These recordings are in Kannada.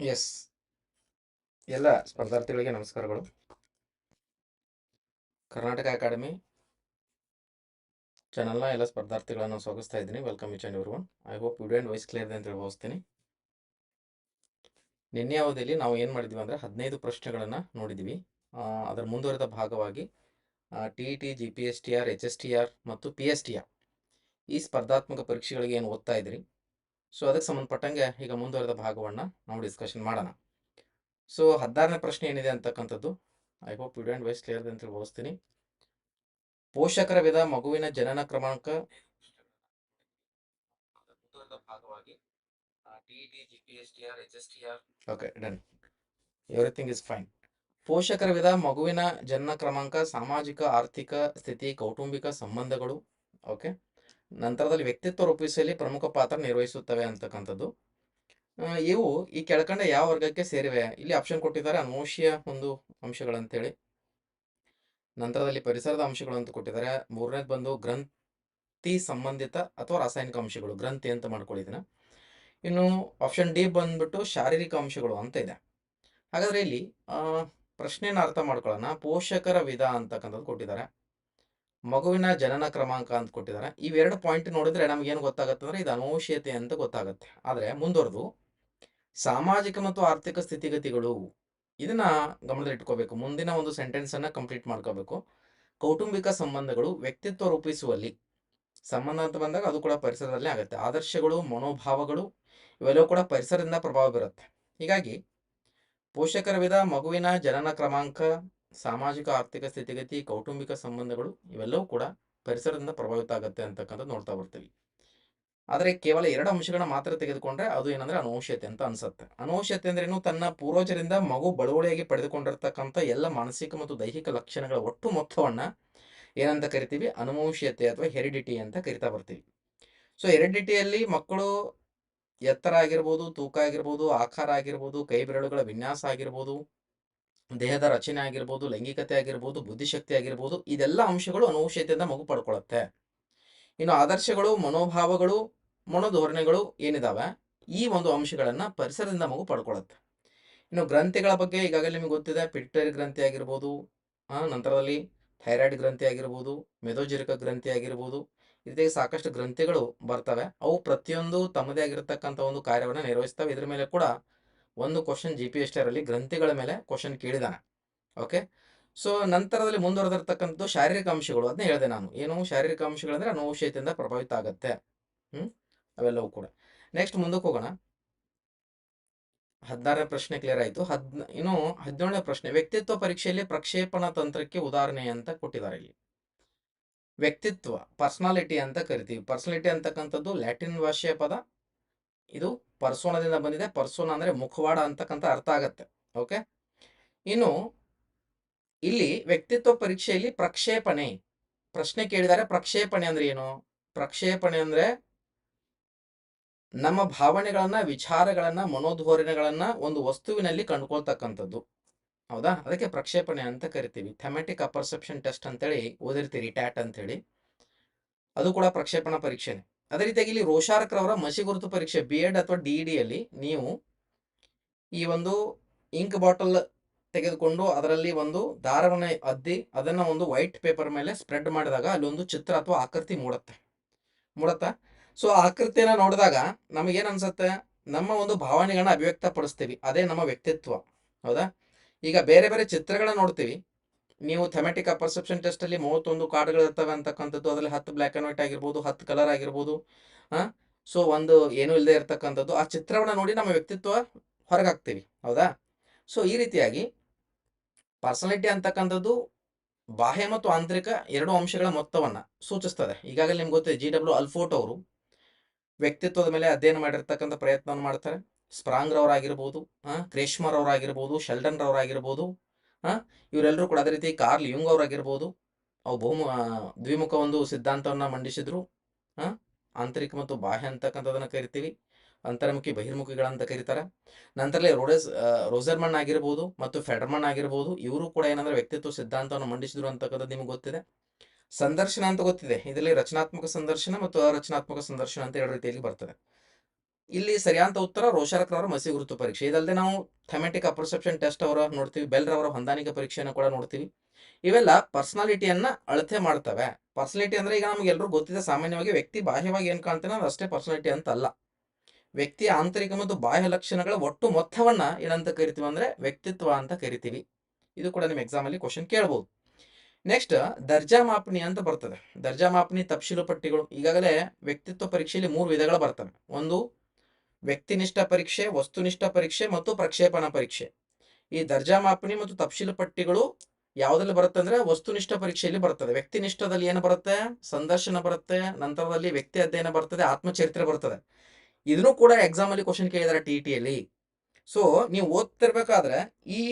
ಎಸ್ ಎಲ್ಲ ಸ್ಪರ್ಧಾರ್ಥಿಗಳಿಗೆ ನಮಸ್ಕಾರಗಳು. ಕರ್ನಾಟಕ ಅಕಾಡೆಮಿ ಚಾನಲ್ನ ಎಲ್ಲ ಸ್ಪರ್ಧಾರ್ಥಿಗಳನ್ನು ಸ್ವಾಗತಿಸ್ತಾ ಇದ್ದೀನಿ. Welcome each and one I hope video and voice clear ಅಂತ ಹೇಳಿ ಭಾವಿಸ್ತೀನಿ. ನಿನ್ನೆ ಅವಧಿಯಲ್ಲಿ ನಾವು ಏನು ಮಾಡಿದ್ವಿ ಅಂದರೆ ಹದಿನೈದು ಪ್ರಶ್ನೆಗಳನ್ನು ನೋಡಿದ್ವಿ. ಅದರ ಮುಂದುವರೆದ ಭಾಗವಾಗಿ T E T G P S T R H S T R ಮತ್ತು ಪಿ ಎಸ್ ಟಿ ಆರ್ ಈ ಸ್ಪರ್ಧಾತ್ಮಕ ಪರೀಕ್ಷೆಗಳಿಗೆ ಏನು ಓದ್ತಾ ಇದ್ರಿ? ಸೊ ಅದಕ್ಕೆ ಸಂಬಂಧಪಟ್ಟಂಗೆ ಈಗ ಮುಂದುವರೆದ ಭಾಗವನ್ನು ನಾವು ಡಿಸ್ಕಷನ್ ಮಾಡೋಣ. ಸೊ ಹದಿನಾರನೇ ಪ್ರಶ್ನೆ ಏನಿದೆ ಅಂತಕ್ಕಂಥದ್ದು? I hope video and voice clear ಅಂತ ಭಾವಿಸ್ತೀನಿ ಪೋಷಕರ ವಿಧ ಮಗುವಿನ ಜನನ ಕ್ರಮಾಂಕ okay done everything is fine ಪೋಷಕರ ವಿಧ ಮಗುವಿನ ಜನನ ಕ್ರಮಾಂಕ, ಸಾಮಾಜಿಕ, ಆರ್ಥಿಕ ಸ್ಥಿತಿ, ಕೌಟುಂಬಿಕ ಸಂಬಂಧಗಳು. ಓಕೆ ನಂತರದಲ್ಲಿ ವ್ಯಕ್ತಿತ್ವ ರೂಪಿಸಲಿ ಪ್ರಮುಖ ಪಾತ್ರ ನಿರ್ವಹಿಸುತ್ತವೆ ಅಂತಕ್ಕಂಥದ್ದು. ಇವು ಈ ಕೆಳಕಂಡ ಯಾವ ವರ್ಗಕ್ಕೆ ಸೇರಿವೆ? ಇಲ್ಲಿ ಆಪ್ಷನ್ ಕೊಟ್ಟಿದ್ದಾರೆ ಅನುವಂಶೀಯ ಒಂದು ಅಂಶಗಳಂತೇಳಿ. ನಂತರದಲ್ಲಿ ಪರಿಸರದ ಅಂಶಗಳು ಅಂತ ಕೊಟ್ಟಿದ್ದಾರೆ. ಮೂರನೇದು ಬಂದು ಗ್ರಂಥಿ ಸಂಬಂಧಿತ ಅಥವಾ ರಾಸಾಯನಿಕ ಅಂಶಗಳು, ಗ್ರಂಥಿ ಅಂತ ಮಾಡ್ಕೊಳ್ಳಿದ್ದೀನ ಇನ್ನು ಆಪ್ಷನ್ ಡಿ ಬಂದ್ಬಿಟ್ಟು ಶಾರೀರಿಕ ಅಂಶಗಳು ಅಂತ ಇದೆ. ಹಾಗಾದ್ರೆ ಇಲ್ಲಿ ಪ್ರಶ್ನೆಯನ್ನು ಅರ್ಥ ಮಾಡ್ಕೊಳ್ಳೋಣ. ಪೋಷಕರ ವಿಧ ಅಂತಕ್ಕಂಥದ್ದು ಕೊಟ್ಟಿದ್ದಾರೆ. ಮಗುವಿನ ಜನನ ಕ್ರಮಾಂಕ ಅಂತ ಕೊಟ್ಟಿದ್ದಾರೆ. ಇವೆರಡು ಪಾಯಿಂಟ್ ನೋಡಿದ್ರೆ ನಮ್ಗೆ ಏನು ಗೊತ್ತಾಗುತ್ತೆ ಅಂದ್ರೆ ಇದು ಅನುವಂಶೀಯತೆ ಅಂತ ಗೊತ್ತಾಗುತ್ತೆ. ಆದ್ರೆ ಮುಂದುವರೆದು, ಸಾಮಾಜಿಕ ಮತ್ತು ಆರ್ಥಿಕ ಸ್ಥಿತಿಗತಿಗಳು, ಇದನ್ನ ಗಮನದಲ್ಲಿಟ್ಕೋಬೇಕು ಮುಂದಿನ ಒಂದು ಸೆಂಟೆನ್ಸ್ ಅನ್ನ ಕಂಪ್ಲೀಟ್ ಮಾಡ್ಕೋಬೇಕು. ಕೌಟುಂಬಿಕ ಸಂಬಂಧಗಳು, ವ್ಯಕ್ತಿತ್ವ ರೂಪಿಸುವಲ್ಲಿ ಸಂಬಂಧ ಅಂತ ಬಂದಾಗ ಅದು ಕೂಡ ಪರಿಸರದಲ್ಲೇ ಆಗುತ್ತೆ. ಆದರ್ಶಗಳು, ಮನೋಭಾವಗಳು, ಇವೆಲ್ಲವೂ ಕೂಡ ಪರಿಸರದಿಂದ ಪ್ರಭಾವ ಬೀರುತ್ತೆ. ಹೀಗಾಗಿ ಪೋಷಕರ ವಿಧ ಮಗುವಿನ ಜನನ ಕ್ರಮಾಂಕ ಸಾಮಾಜಿಕ, ಆರ್ಥಿಕ ಸ್ಥಿತಿಗತಿ, ಕೌಟುಂಬಿಕ ಸಂಬಂಧಗಳು ಇವೆಲ್ಲವೂ ಕೂಡ ಪರಿಸರದಿಂದ ಪ್ರಭಾವಿತ ಆಗುತ್ತೆ ಅಂತಕ್ಕಂಥದ್ದು ನೋಡ್ತಾ ಬರ್ತೀವಿ. ಆದರೆ ಕೇವಲ ಎರಡು ಅಂಶಗಳನ್ನ ಮಾತ್ರ ತೆಗೆದುಕೊಂಡ್ರೆ ಅದು ಏನಂದ್ರೆ ಅನುವಂಶೀಯತೆ ಅಂತ ಅನ್ಸುತ್ತೆ. ಅನುವಂಶೀಯತೆ ಅಂದ್ರೇನು ತನ್ನ ಪೂರ್ವಜರಿಂದ ಮಗು ಬಳುವಳಿಯಾಗಿ ಪಡೆದುಕೊಂಡಿರ್ತಕ್ಕಂಥ ಎಲ್ಲ ಮಾನಸಿಕ ಮತ್ತು ದೈಹಿಕ ಲಕ್ಷಣಗಳ ಒಟ್ಟು ಮೊತ್ತವನ್ನ ಏನಂತ ಕರಿತೀವಿ? ಅನೌಷ್ಯತೆ ಅಥವಾ ಹೆರಿಡಿಟಿ ಅಂತ ಕರಿತಾ ಬರ್ತೀವಿ. ಸೊ ಹೆರಿಡಿಟಿಯಲ್ಲಿ ಮಕ್ಕಳು ಎತ್ತರ ಆಗಿರ್ಬೋದು, ತೂಕ ಆಗಿರ್ಬೋದು, ಆಕಾರ ಆಗಿರ್ಬೋದು ಕೈ ಬೆರಳುಗಳ ವಿನ್ಯಾಸ ಆಗಿರ್ಬೋದು ದೇಹದ ರಚನೆ ಆಗಿರ್ಬೋದು, ಲೈಂಗಿಕತೆ ಆಗಿರ್ಬೋದು, ಬುದ್ಧಿಶಕ್ತಿ ಆಗಿರ್ಬೋದು, ಇದೆಲ್ಲ ಅಂಶಗಳು ಅನುವಂಶೀಯತೆಯಿಂದ ಮಗು ಪಡ್ಕೊಳ್ಳುತ್ತೆ ಇನ್ನು ಆದರ್ಶಗಳು, ಮನೋಭಾವಗಳು, ಮನೋಧೋರಣೆಗಳು ಏನಿದಾವೆ? ಈ ಒಂದು ಅಂಶಗಳನ್ನ ಪರಿಸರದಿಂದ ಮಗು ಪಡ್ಕೊಳ್ಳುತ್ತೆ ಇನ್ನು ಗ್ರಂಥಿಗಳ ಬಗ್ಗೆ ಈಗಾಗಲೇ ನಿಮಗೆ ಗೊತ್ತಿದೆ. ಪಿಟ್ಟರಿ ಗ್ರಂಥಿ ಆಗಿರ್ಬೋದು ನಂತರದಲ್ಲಿ ಥೈರಾಯ್ಡ್ ಗ್ರಂಥಿ ಆಗಿರ್ಬೋದು ಮೆದೋಜಿರಿಕ ಗ್ರಂಥಿ ಆಗಿರ್ಬೋದು ರೀತಿಯಾಗಿ ಸಾಕಷ್ಟು ಗ್ರಂಥಿಗಳು ಬರ್ತವೆ. ಅವು ಪ್ರತಿಯೊಂದು ತಮ್ಮದೇ ಆಗಿರತಕ್ಕಂಥ ಒಂದು ಕಾರ್ಯವನ್ನು ನಿರ್ವಹಿಸ್ತವೆ. ಇದ್ರ ಮೇಲೆ ಕೂಡ ಒಂದು ಕ್ವಶನ್ ಜಿ ಪಿ ಎಸ್ ಅಲ್ಲಿ ಗ್ರಂಥಿಗಳ ಮೇಲೆ ಕ್ವಶನ್ ಕೇಳಿದಾನೆ. ಓಕೆ ಸೊ ನಂತರದಲ್ಲಿ ಮುಂದುವರೆದಿರ್ತಕ್ಕಂಥದ್ದು ಶಾರೀರಿಕ ಅಂಶಗಳು ಅದನ್ನ ಹೇಳಿದೆ ನಾನು. ಏನು? ಶಾರೀರಿಕ ಅಂಶಗಳಂದ್ರೆ ಶೈತಿಯಿಂದ ಪ್ರಭಾವಿತ ಆಗತ್ತೆ. ಹ್ಮ್? ಅವೆಲ್ಲವೂ ಕೂಡ. ನೆಕ್ಸ್ಟ್ ಮುಂದಕ್ಕೆ ಹೋಗೋಣ. ಹದಿನಾರನೇ ಪ್ರಶ್ನೆ ಕ್ಲಿಯರ್ ಆಯಿತು. ಹದ್, ಇನ್ನು ಹದಿನೇಳನೇ ಪ್ರಶ್ನೆ. ವ್ಯಕ್ತಿತ್ವ ಪರೀಕ್ಷೆಯಲ್ಲಿ ಪ್ರಕ್ಷೇಪಣ ತಂತ್ರಕ್ಕೆ ಉದಾಹರಣೆ ಅಂತ ಕೊಟ್ಟಿದ್ದಾರೆ ಇಲ್ಲಿ. ವ್ಯಕ್ತಿತ್ವ ಪರ್ಸನಾಲಿಟಿ ಅಂತ ಕರಿತೀವಿ. ಪರ್ಸನಾಲಿಟಿ ಅಂತಕ್ಕಂಥದ್ದು ಲ್ಯಾಟಿನ್ ಭಾಷೆಯ ಪದ. ಇದು ಪರ್ಸೋನದಿಂದ ಬಂದಿದೆ. ಪರ್ಸೋನ ಅಂದ್ರೆ ಮುಖವಾಡ ಅಂತಕ್ಕಂಥ ಅರ್ಥ ಆಗತ್ತೆ. ಓಕೆ? ಇನ್ನು ಇಲ್ಲಿ ವ್ಯಕ್ತಿತ್ವ ಪರೀಕ್ಷೆಯಲ್ಲಿ ಪ್ರಕ್ಷೇಪಣೆ. ಪ್ರಶ್ನೆ ಕೇಳಿದರೆ, ಪ್ರಕ್ಷೇಪಣೆ ಅಂದ್ರೆ ಏನು? ಪ್ರಕ್ಷೇಪಣೆ ಅಂದ್ರೆ ನಮ್ಮ ಭಾವನೆಗಳನ್ನ, ವಿಚಾರಗಳನ್ನ, ಮನೋಧೋರಣೆಗಳನ್ನ ಒಂದು ವಸ್ತುವಿನಲ್ಲಿ ಕಂಡುಕೊಳ್ತಕ್ಕಂಥದ್ದು. ಹೌದಾ? ಅದಕ್ಕೆ ಪ್ರಕ್ಷೇಪಣೆ ಅಂತ ಕರಿತೀವಿ. ಥೆಮೆಟಿಕ್ ಅಪರ್ಸೆಪ್ಷನ್ ಟೆಸ್ಟ್ ಅಂತೇಳಿ ಓದಿರ್ತೀರಿ ಟ್ಯಾಟ್ ಅಂತೇಳಿ. ಅದು ಕೂಡ ಪ್ರಕ್ಷೇಪಣಾ ಪರೀಕ್ಷೆನೆ. ಅದೇ ರೀತಿಯಾಗಿ ಇಲ್ಲಿ ರೋಷಾರಕ್ರವರ ಮಸಿ ಗುರುತು ಪರೀಕ್ಷೆ ಬಿ ಎಡ್ ಅಥವಾ ಡಿ ಡಿಯಲ್ಲಿ ನೀವು ಈ ಒಂದು ಇಂಕ್ ಬಾಟಲ್ ತೆಗೆದುಕೊಂಡು ಅದರಲ್ಲಿ ಒಂದು ದಾರವನ್ನು ಅದ್ದಿ ಅದನ್ನ ಒಂದು ವೈಟ್ ಪೇಪರ್ ಮೇಲೆ ಸ್ಪ್ರೆಡ್ ಮಾಡಿದಾಗ ಅಲ್ಲಿ ಒಂದು ಚಿತ್ರ ಅಥವಾ ಆಕೃತಿ ಮೂಡುತ್ತೆ. ಮೂಡತ್ತಾ? ಸೊ ಆಕೃತಿಯನ್ನ ನೋಡಿದಾಗ ನಮಗೇನು ಅನ್ಸುತ್ತೆ? ನಮ್ಮ ಒಂದು ಭಾವನೆಗಳನ್ನ ಅಭಿವ್ಯಕ್ತ ಪಡಿಸ್ತೀವಿ ಅದೇ ನಮ್ಮ ವ್ಯಕ್ತಿತ್ವ. ಹೌದಾ? ಈಗ ಬೇರೆ ಬೇರೆ ಚಿತ್ರಗಳನ್ನ ನೋಡ್ತೀವಿ. ನೀವು ಥೆಮೆಟಿಕ್ ಪರ್ಸೆಪ್ಷನ್ ಟೆಸ್ಟ್ ಅಲ್ಲಿ ಮೂವತ್ತೊಂದು ಕಾರ್ಡ್ಗಳು ಇರ್ತವೆ ಅಂತಕ್ಕಂಥದ್ದು, ಅದರಲ್ಲಿ ಹತ್ತು ಬ್ಲ್ಯಾಕ್ ಅಂಡ್ ವೈಟ್ ಆಗಿರ್ಬೋದು, ಹತ್ತು ಕಲರ್ ಆಗಿರ್ಬೋದು, ಹಾ? ಸೊ ಒಂದು ಏನು ಇಲ್ಲದೆ ಇರ್ತಕ್ಕಂಥದ್ದು. ಆ ಚಿತ್ರವನ್ನ ನೋಡಿ ನಮ್ಮ ವ್ಯಕ್ತಿತ್ವ ಹೊರಗಾಗ್ತೀವಿ ಹೌದಾ? ಸೊ ಈ ರೀತಿಯಾಗಿ ಪರ್ಸನಾಲಿಟಿ ಅಂತಕ್ಕಂಥದ್ದು ಬಾಹ್ಯ ಮತ್ತು ಆಂತರಿಕ ಎರಡು ಅಂಶಗಳ ಮೊತ್ತವನ್ನ ಸೂಚಿಸ್ತದೆ. ಈಗಾಗಲೇ ನಿಮ್ಗೆ ಗೊತ್ತಿದೆ ಜಿ ಡಬ್ಲ್ಯೂ ಅಲ್ಫೋಟ್ ಅವರು ವ್ಯಕ್ತಿತ್ವದ ಮೇಲೆ ಅಧ್ಯಯನ ಮಾಡಿರ್ತಕ್ಕಂಥ ಪ್ರಯತ್ನವನ್ನು ಮಾಡ್ತಾರೆ. ಸ್ಪ್ರಾಂಗ್ ರವರಾಗಿರ್ಬೋದು ಕ್ರೇಶ್ಮರ್ ಅವರಾಗಿರ್ಬೋದು ಶೆಲ್ಡನ್ ರವರಾಗಿರ್ಬೋದು ಹಾ? ಇವರೆಲ್ಲರೂ ಕೂಡ ಅದೇ ರೀತಿ ಕಾರ್ಲ್ ಯುಂಗ್ ಅವರಾಗಿರ್ಬೋದು. ಅವು ಭೂಮು ದ್ವಿಮುಖ ಒಂದು ಸಿದ್ಧಾಂತವನ್ನ ಮಂಡಿಸಿದ್ರು. ಹಾ? ಆಂತರಿಕ ಮತ್ತು ಬಾಹ್ಯ ಅಂತಕ್ಕಂಥದನ್ನ ಕರಿತೀವಿ. ಅಂತರ್ಮುಖಿ ಬಹಿರ್ಮುಖಿಗಳಂತ ಕರೀತಾರೆ. ನಂತರಲ್ಲಿ ರೋಡೆಸ್ ಆ, ರೋಸರ್ಮನ್ ಆಗಿರ್ಬೋದು ಮತ್ತು ಫೆಡರ್ಮನ್ ಆಗಿರ್ಬೋದು ಇವರು ಕೂಡ ಏನಂದ್ರೆ ವ್ಯಕ್ತಿತ್ವ ಸಿದ್ಧಾಂತವನ್ನು ಮಂಡಿಸಿದ್ರು ಅಂತಕ್ಕಂಥದ್ದು ನಿಮ್ಗೆ ಗೊತ್ತಿದೆ. ಸಂದರ್ಶನ ಅಂತ ಗೊತ್ತಿದೆ. ಇದರಲ್ಲಿ ರಚನಾತ್ಮಕ ಸಂದರ್ಶನ ಮತ್ತು ಅರಚನಾತ್ಮಕ ಸಂದರ್ಶನ ಅಂತ ಎರಡು ರೀತಿಯಲ್ಲಿ ಬರ್ತದೆ. ಇಲ್ಲಿ ಸರಿಯಾದ ಉತ್ತರ ರೋಷರಕ್ರವರ ಮಸಿ ಗುರುತು ಪರೀಕ್ಷೆ. ಇದಲ್ಲದೆ ನಾವು ಥೆಮೆಟಿಕ್ ಅಪರ್ಸೆಪ್ಷನ್ ಟೆಸ್ಟ್ ಅವರ ನೋಡ್ತೀವಿ ಬೆಲ್ರವರ ಹೊಂದಾಣಿಕೆ ಪರೀಕ್ಷೆಯನ್ನು ಕೂಡ ನೋಡ್ತೀವಿ. ಇವೆಲ್ಲ ಪರ್ಸನಾಲಿಟಿಯನ್ನ ಅಳತೆ ಮಾಡ್ತವೆ. ಪರ್ಸನಾಲಿಟಿ ಅಂದ್ರೆ ಈಗ ನಮ್ಗೆ ಎಲ್ಲರೂ ಗೊತ್ತಿದೆ, ಸಾಮಾನ್ಯವಾಗಿ ವ್ಯಕ್ತಿ ಬಾಹ್ಯವಾಗಿ ಏನ್ ಕಾಣ್ತೇನೆ ಅದು ಅಷ್ಟೇ ಪರ್ಸನಾಲಿಟಿ ಅಂತ ಅಲ್ಲ ವ್ಯಕ್ತಿಯ ಆಂತರಿಕ ಮತ್ತು ಬಾಹ್ಯ ಲಕ್ಷಣಗಳ ಒಟ್ಟು ಮೊತ್ತವನ್ನ ಏನಂತ ಕರಿತೀವಿ ಅಂದ್ರೆ ವ್ಯಕ್ತಿತ್ವ ಅಂತ ಕರಿತೀವಿ. ಇದು ಕೂಡ ನಿಮ್ಮ ಎಕ್ಸಾಮ್ ಅಲ್ಲಿ ಕ್ವಶನ್ ಕೇಳಬಹುದು ನೆಕ್ಸ್ಟ್ ದರ್ಜಾ ಮಾಪನಿ ಅಂತ ಬರ್ತದೆ. ದರ್ಜಾ ಮಾಪನಿ ತಪ್ಶೀಲು ಪಟ್ಟಿಗಳು. ಈಗಾಗಲೇ ವ್ಯಕ್ತಿತ್ವ ಪರೀಕ್ಷೆಯಲ್ಲಿ ಮೂರು ವಿಧಗಳು ಬರ್ತವೆ. ಒಂದು ವ್ಯಕ್ತಿನಿಷ್ಠ ಪರೀಕ್ಷೆ, ವಸ್ತುನಿಷ್ಠ ಪರೀಕ್ಷೆ ಮತ್ತು ಪ್ರಕ್ಷೇಪಣ ಪರೀಕ್ಷೆ. ಈ ದರ್ಜಾ ಮಾಪನಿ ಮತ್ತು ತಪ್ಶೀಲ ಪಟ್ಟಿಗಳು ಯಾವುದ್ರಲ್ಲಿ ಬರುತ್ತೆ ಅಂದ್ರೆ ವಸ್ತುನಿಷ್ಠ ಪರೀಕ್ಷೆಯಲ್ಲಿ ಬರ್ತದೆ. ವ್ಯಕ್ತಿನಿಷ್ಠದಲ್ಲಿ ಏನು ಬರುತ್ತೆ? ಸಂದರ್ಶನ ಬರುತ್ತೆ, ನಂತರದಲ್ಲಿ ವ್ಯಕ್ತಿ ಅಧ್ಯಯನ ಬರ್ತದೆ, ಆತ್ಮಚರಿತ್ರೆ ಬರ್ತದೆ. ಇದನ್ನು ಕೂಡ ಎಕ್ಸಾಮ್ ಅಲ್ಲಿ ಕ್ವಶನ್ ಕೇಳಿದಾರೆ ಟಿ ಟಿಯಲ್ಲಿ ಸೊ ನೀವು ಓದ್ತಿರ್ಬೇಕಾದ್ರೆ ಈ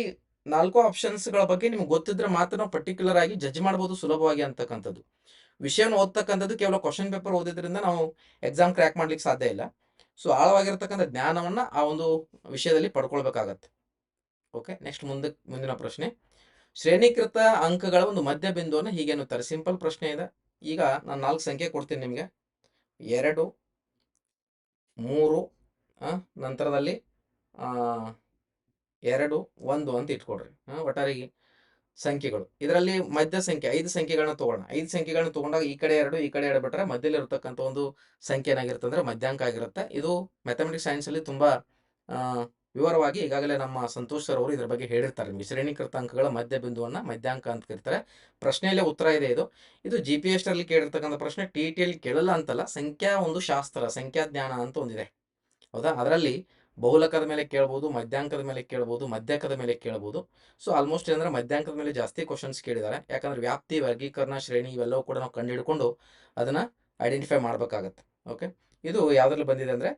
ನಾಲ್ಕು ಆಪ್ಷನ್ಸ್ಗಳ ಬಗ್ಗೆ ನಿಮ್ಗೆ ಗೊತ್ತಿದ್ರೆ ಮಾತ್ರ ನಾವು ಪರ್ಟಿಕ್ಯುಲರ್ ಆಗಿ ಜಜ್ ಮಾಡ್ಬೋದು ಸುಲಭವಾಗಿ ಅಂತಕ್ಕಂಥದ್ದು. ವಿಷಯವನ್ನು ಓದ್ತಕ್ಕಂಥದ್ದು ಕೇವಲ ಕ್ವಶನ್ ಪೇಪರ್ ಓದಿದ್ರಿಂದ ನಾವು ಎಕ್ಸಾಮ್ ಕ್ರ್ಯಾಕ್ ಮಾಡ್ಲಿಕ್ಕೆ ಸಾಧ್ಯ ಇಲ್ಲ. ಸೊ ಆಳವಾಗಿರ್ತಕ್ಕಂಥ ಜ್ಞಾನವನ್ನ ಆ ಒಂದು ವಿಷಯದಲ್ಲಿ ಪಡ್ಕೊಳ್ಬೇಕಾಗತ್ತೆ. ಓಕೆ, ನೆಕ್ಸ್ಟ್ ಮುಂದೆ, ಮುಂದಿನ ಪ್ರಶ್ನೆ. ಶ್ರೇಣೀಕೃತ ಅಂಕಗಳ ಒಂದು ಮಧ್ಯ ಬಿಂದುವನ್ನು ಹೀಗೆ ತರ ಸಿಂಪಲ್ ಪ್ರಶ್ನೆ ಇದೆ. ಈಗ ನಾನು ನಾಲ್ಕು ಸಂಖ್ಯೆ ಕೊಡ್ತೀನಿ ನಿಮಗೆ. ಎರಡು, ಮೂರು ನಂತರದಲ್ಲಿ ಎರಡು, ಒಂದು ಅಂತ ಇಟ್ಕೊಡ್ರಿ. ಹಾಂ ಒಟ್ಟಾರೆ ಸಂಖ್ಯೆಗಳು. ಇದರಲ್ಲಿ ಮಧ್ಯ ಸಂಖ್ಯೆ, ಐದು ಸಂಖ್ಯೆಗಳನ್ನ ತಗೊಳ್ಳೋಣ ಐದು ಸಂಖ್ಯೆಗಳನ್ನ ತಗೊಂಡಾಗ ಈ ಕಡೆ ಎರಡು, ಈ ಕಡೆ ಎರಡು ಬಿಟ್ರೆ ಮಧ್ಯದಲ್ಲಿ ಇರತಕ್ಕಂಥ ಒಂದು ಸಂಖ್ಯೆ ಏನಾಗಿರುತ್ತೆ ಅಂದ್ರೆ ಮಧ್ಯಾಂಕ ಆಗಿರುತ್ತೆ. ಇದು ಮ್ಯಾಥಮೆಟಿಕ್ಸ್ ಸೈನ್ಸ್ ಅಲ್ಲಿ ತುಂಬಾ ವಿವರವಾಗಿ ಈಗಾಗಲೇ ನಮ್ಮ ಸಂತೋಷ್ ಸರ್ ಅವರು ಇದ್ರ ಬಗ್ಗೆ ಹೇಳಿರ್ತಾರೆ. ಶ್ರೇಣೀಕೃತ ಅಂಕಗಳ ಮಧ್ಯ ಬಿಂದುವನ್ನ ಮಧ್ಯಾಂಕ ಅಂತ ಕರೀತಾರೆ. ಪ್ರಶ್ನೆಯಲ್ಲೇ ಉತ್ತರ ಇದೆ ಇದು. ಇದು ಜಿ ಪಿ ಎಸ್ ಅಲ್ಲಿ ಕೇಳಿರ್ತಕ್ಕಂಥ ಪ್ರಶ್ನೆ. ಟಿ ಟಿ ಅಲ್ಲಿ ಕೇಳಲ್ಲ ಅಂತಲ್ಲ, ಸಂಖ್ಯಾ ಒಂದು ಶಾಸ್ತ್ರ, ಸಂಖ್ಯಾ ಜ್ಞಾನ ಅಂತ ಒಂದಿದೆ. ಹೌದಾ? ಅದರಲ್ಲಿ ಬಹುಲಕದ ಮೇಲೆ ಕೇಳ್ಬೋದು, ಮಧ್ಯಾಂಕದ ಮೇಲೆ ಕೇಳ್ಬೋದು, ಮಧ್ಯಕದ ಮೇಲೆ ಕೇಳ್ಬೋದು. ಸೊ ಆಲ್ಮೋಸ್ಟ್ ಏನಂದ್ರೆ ಮಧ್ಯಾಂಕದ ಮೇಲೆ ಜಾಸ್ತಿ ಕ್ವಶನ್ಸ್ ಕೇಳಿದ್ದಾರೆ. ಯಾಕಂದ್ರೆ ವ್ಯಾಪ್ತಿ, ವರ್ಗೀಕರಣ, ಶ್ರೇಣಿ ಇವೆಲ್ಲವೂ ಕೂಡ ನಾವು ಕಂಡುಹಿಡ್ಕೊಂಡು ಅದನ್ನ ಐಡೆಂಟಿಫೈ ಮಾಡ್ಬೇಕಾಗತ್ತೆ. ಓಕೆ ಇದು ಯಾವ್ದ್ರಲ್ಲಿ ಬಂದಿದೆ ಅಂದ್ರೆ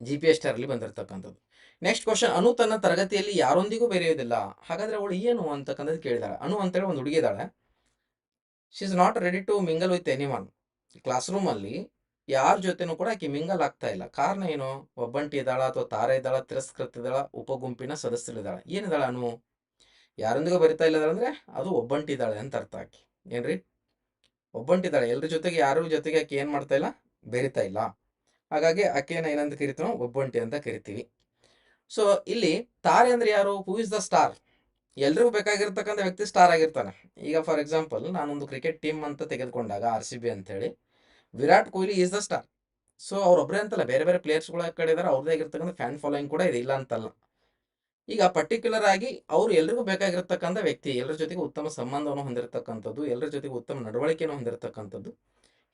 ಜಿ ಪಿ ಎಸ್ ಅಲ್ಲಿ ಬಂದಿರತಕ್ಕಂಥದ್ದು. ನೆಕ್ಸ್ಟ್ ಕ್ವಶನ್ ಅನು ತನ್ನ ತರಗತಿಯಲ್ಲಿ ಯಾರೊಂದಿಗೂ ಬೆರೆಯೋದಿಲ್ಲ ಹಾಗಾದ್ರೆ ಅವಳು ಏನು ಅಂತಕ್ಕಂಥದ್ದು ಕೇಳಿದಾಳೆ. ಅನು ಅಂತೇಳಿ ಒಂದು ಹುಡುಗಿದಾಳೆ she is not ready to mingle with anyone classroom ಅಲ್ಲಿ ಯಾರ ಜೊತೆನೂ ಕೂಡ ಆಕೆ ಮಿಂಗಲ್ ಆಗ್ತಾ ಇಲ್ಲ. ಕಾರಣ ಏನು? ಒಬ್ಬಂಟಿ ಇದ್ದಾಳ ಅಥವಾ ತಾರೆ ಇದ್ದಾಳ, ತಿರಸ್ಕೃತ ಇದ್ದಾಳ, ಉಪಗುಂಪಿನ ಸದಸ್ಯರಿದ್ದಾಳ ಏನಿದ್ದಾಳ ಅನು ಯಾರೊಂದಿಗೂ ಬರಿತಾ ಇಲ್ಲ ಅಂದ್ರೆ ಅದು ಒಬ್ಬಂಟಿ ಇದ್ದಾಳೆ ಅಂತ ಅರ್ಥ ಆಕಿ. ಏನ್ರಿ? ಒಬ್ಬಂಟಿದ್ದಾಳೆ ಎಲ್ಲರ ಜೊತೆಗೆ ಯಾರ ಜೊತೆಗೆ ಆಕೆ ಏನ್ ಮಾಡ್ತಾ ಇಲ್ಲ? ಬೆರಿತಾ ಇಲ್ಲ. ಹಾಗಾಗಿ ಆಕೆನ ಏನಂತ ಕರಿತೀವಿ ಒಬ್ಬಂಟಿ ಅಂತ ಕರಿತೀವಿ. ಸೊ ಇಲ್ಲಿ ತಾರೆ ಅಂದ್ರೆ ಯಾರು? ಹೂ ಇಸ್ ದ ಸ್ಟಾರ್ ಎಲ್ರಿಗೂ ಬೇಕಾಗಿರ್ತಕ್ಕಂಥ ವ್ಯಕ್ತಿ ಸ್ಟಾರ್ ಆಗಿರ್ತಾನೆ. ಈಗ ಫಾರ್ ಎಕ್ಸಾಂಪಲ್ ನಾನೊಂದು ಕ್ರಿಕೆಟ್ ಟೀಮ್ ಅಂತ ತೆಗೆದುಕೊಂಡಾಗ ಆರ್ ಸಿ ಬಿ ಅಂತ ಹೇಳಿ Virat Kohli is the star so ಅವ್ರೊಬ್ಬರೇ ಅಂತಲ್ಲ, ಬೇರೆ ಬೇರೆ ಪ್ಲೇಯರ್ಸ್ಗಳ ಕಡೆ ಇದಾರೆ, ಅವ್ರದೇ ಆಗಿರ್ತಕ್ಕಂಥ ಫ್ಯಾನ್ ಫಾಲೋಯಿಂಗ್ ಕೂಡ ಇದೆ, ಇಲ್ಲ ಅಂತಲ್ಲ. ಈಗ ಪರ್ಟಿಕ್ಯುಲರ್ ಆಗಿ ಅವ್ರು ಎಲ್ರಿಗೂ ಬೇಕಾಗಿರ್ತಕ್ಕಂಥ ವ್ಯಕ್ತಿ ಎಲ್ಲರ ಜೊತೆಗೆ ಉತ್ತಮ ಸಂಬಂಧವನ್ನು ಹೊಂದಿರತಕ್ಕಂಥದ್ದು ಎಲ್ಲರ ಜೊತೆಗೆ ಉತ್ತಮ ನಡವಳಿಕೆಯನ್ನು ಹೊಂದಿರತಕ್ಕಂಥದ್ದು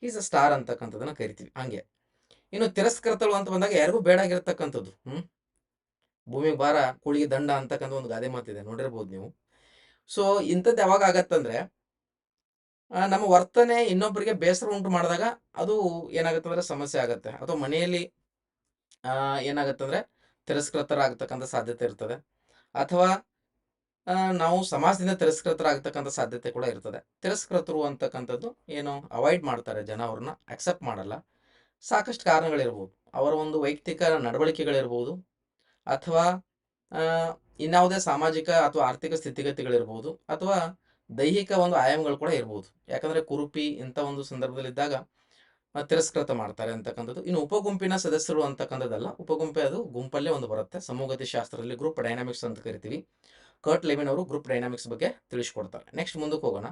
ಈಸ್ ಅ ಸ್ಟಾರ್ ಅಂತಕ್ಕಂಥದ್ದನ್ನು ಕರಿತೀವಿ, ಹಂಗೆ. ಇನ್ನು ತಿರಸ್ಕೃತಳು ಅಂತ ಬಂದಾಗ ಯಾರಿಗೂ ಬೇಡ ಆಗಿರ್ತಕ್ಕಂಥದ್ದು, ಹ್ಮ್? ಭೂಮಿಗೆ ಭಾರ ಕೂಳಿಗೆ ದಂಡ ಅಂತಕ್ಕಂಥ ಒಂದು ಗಾದೆ ಮಾತಿದೆ, ನೋಡಿರ್ಬೋದು ನೀವು. ಸೊ ಇಂಥದ್ದು ಯಾವಾಗ ಆಗತ್ತಂದ್ರೆ ನಮ್ಮ ವರ್ತನೆ ಇನ್ನೊಬ್ಬರಿಗೆ ಬೇಸರ ಉಂಟು ಮಾಡಿದಾಗ ಅದು ಏನಾಗುತ್ತೆ ಅಂದ್ರೆ ಸಮಸ್ಯೆ ಆಗುತ್ತೆ. ಅಥವಾ ಮನೆಯಲ್ಲಿ ಆ, ಏನಾಗತ್ತಂದ್ರೆ ತಿರಸ್ಕೃತರಾಗತಕ್ಕಂಥ ಸಾಧ್ಯತೆ ಇರ್ತದೆ. ಅಥವಾ ನಾವು ಸಮಾಜದಿಂದ ತಿರಸ್ಕೃತರಾಗತಕ್ಕಂಥ ಸಾಧ್ಯತೆ ಕೂಡ ಇರ್ತದೆ. ತಿರಸ್ಕೃತರು ಅಂತಕ್ಕಂಥದ್ದು ಏನು ಅವಾಯ್ಡ್ ಮಾಡ್ತಾರೆ ಜನ ಅವ್ರನ್ನ ಅಕ್ಸೆಪ್ಟ್ ಮಾಡಲ್ಲ. ಸಾಕಷ್ಟು ಕಾರಣಗಳಿರ್ಬೋದು. ಅವರ ಒಂದು ವೈಯಕ್ತಿಕ ನಡವಳಿಕೆಗಳಿರ್ಬೋದು. ಅಥವಾ ಇನ್ಯಾವುದೇ ಸಾಮಾಜಿಕ ಅಥವಾ ಆರ್ಥಿಕ ಸ್ಥಿತಿಗತಿಗಳಿರ್ಬೋದು. ಅಥವಾ ದೈಹಿಕ ಒಂದು ಆಯಾಮಗಳು ಕೂಡ ಇರ್ಬೋದು. ಯಾಕಂದ್ರೆ ಕುರುಪಿ ಇಂಥ ಒಂದು ಸಂದರ್ಭದಲ್ಲಿದ್ದಾಗ ತಿರಸ್ಕೃತ ಮಾಡ್ತಾರೆ ಅಂತಕ್ಕಂಥದ್ದು. ಇನ್ನು ಉಪಗುಂಪಿನ ಸದಸ್ಯರು ಅಂತಕ್ಕಂಥದ್ದಲ್ಲ. ಉಪಗುಂಪೆ ಅದು ಗುಂಪಲ್ಲೇ ಒಂದು ಬರುತ್ತೆ. ಸಮೂಹಗತಿ ಶಾಸ್ತ್ರದಲ್ಲಿ ಗ್ರೂಪ್ ಡೈನಾಮಿಕ್ಸ್ ಅಂತ ಕರಿತೀವಿ. ಕರ್ಟ್ ಲೆವಿನ್ ಅವರು ಗ್ರೂಪ್ ಡೈನಾಮಿಕ್ಸ್ ಬಗ್ಗೆ ತಿಳಿಸ್ಕೊಡ್ತಾರೆ. ನೆಕ್ಸ್ಟ್ ಮುಂದಕ್ಕೆ ಹೋಗೋಣ.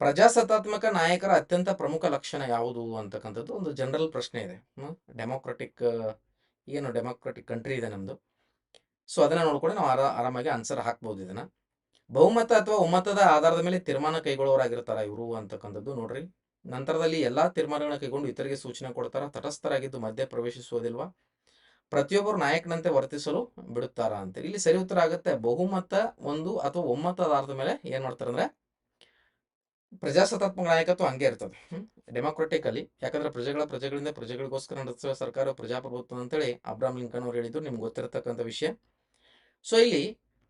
ಪ್ರಜಾಸತ್ತಾತ್ಮಕ ನಾಯಕರ ಅತ್ಯಂತ ಪ್ರಮುಖ ಲಕ್ಷಣ ಯಾವುದು ಅಂತಕ್ಕಂಥದ್ದು ಒಂದು ಜನರಲ್ ಪ್ರಶ್ನೆ ಇದೆ. ಡೆಮೋಕ್ರೆಟಿಕ್ ಏನು ಡೆಮೋಕ್ರೆಟಿಕ್ ಕಂಟ್ರಿ ಇದೆ ನಮ್ದು. ಸೊ ಅದನ್ನ ನೋಡ್ಕೊಂಡು ನಾವು ಆರಾ, ಆರಾಮಾಗಿ ಆನ್ಸರ್ ಹಾಕ್ಬೋದು ಇದನ್ನ. ಬಹುಮತ ಅಥವಾ ಒಮ್ಮತದ ಆಧಾರದ ಮೇಲೆ ತೀರ್ಮಾನ ಕೈಗೊಳ್ಳೋರಾಗಿರ್ತಾರ ಇವರು ಅಂತಕ್ಕಂಥದ್ದು ನೋಡ್ರಿ. ನಂತರದಲ್ಲಿ ಎಲ್ಲಾ ತೀರ್ಮಾನಗಳನ್ನ ಕೈಗೊಂಡು ಇತರಿಗೆ ಸೂಚನೆ ಕೊಡ್ತಾರ, ತಟಸ್ಥರಾಗಿದ್ದು ಮಧ್ಯ ಪ್ರವೇಶಿಸುವುದಿಲ್ವಾ? ಪ್ರತಿಯೊಬ್ಬರು ನಾಯಕನಂತೆ ವರ್ತಿಸಲು ಬಿಡುತ್ತಾರ ಅಂತ. ಇಲ್ಲಿ ಸರಿ ಉತ್ತರ ಆಗುತ್ತೆ. ಬಹುಮತ ಒಂದು ಅಥವಾ ಒಮ್ಮತ ಆಧಾರದ ಮೇಲೆ ಏನ್ ಮಾಡ್ತಾರೆ ಅಂದ್ರೆ ಪ್ರಜಾಸತ್ತಾತ್ಮಕ ನಾಯಕತ್ವ ಹಂಗೆ ಇರ್ತದೆ. ಡೆಮೋಕ್ರೆಟಿಕ್ ಅಲ್ಲಿ ಯಾಕಂದ್ರೆ ಪ್ರಜೆಗಳ ಪ್ರಜೆಗಳಿಂದ ಪ್ರಜೆಗಳಿಗೋಸ್ಕರ ನಡೆಸುವ ಸರ್ಕಾರ ಪ್ರಜಾಪ್ರಭುತ್ವ ಅಂತೇಳಿ ಅಬ್ರಾಮ್ ಲಿಂಕನ್ ಅವ್ರು ಹೇಳಿದ್ರು, ನಿಮ್ಗೆ ಗೊತ್ತಿರತಕ್ಕಂಥ ವಿಷಯ. ಸೊ ಇಲ್ಲಿ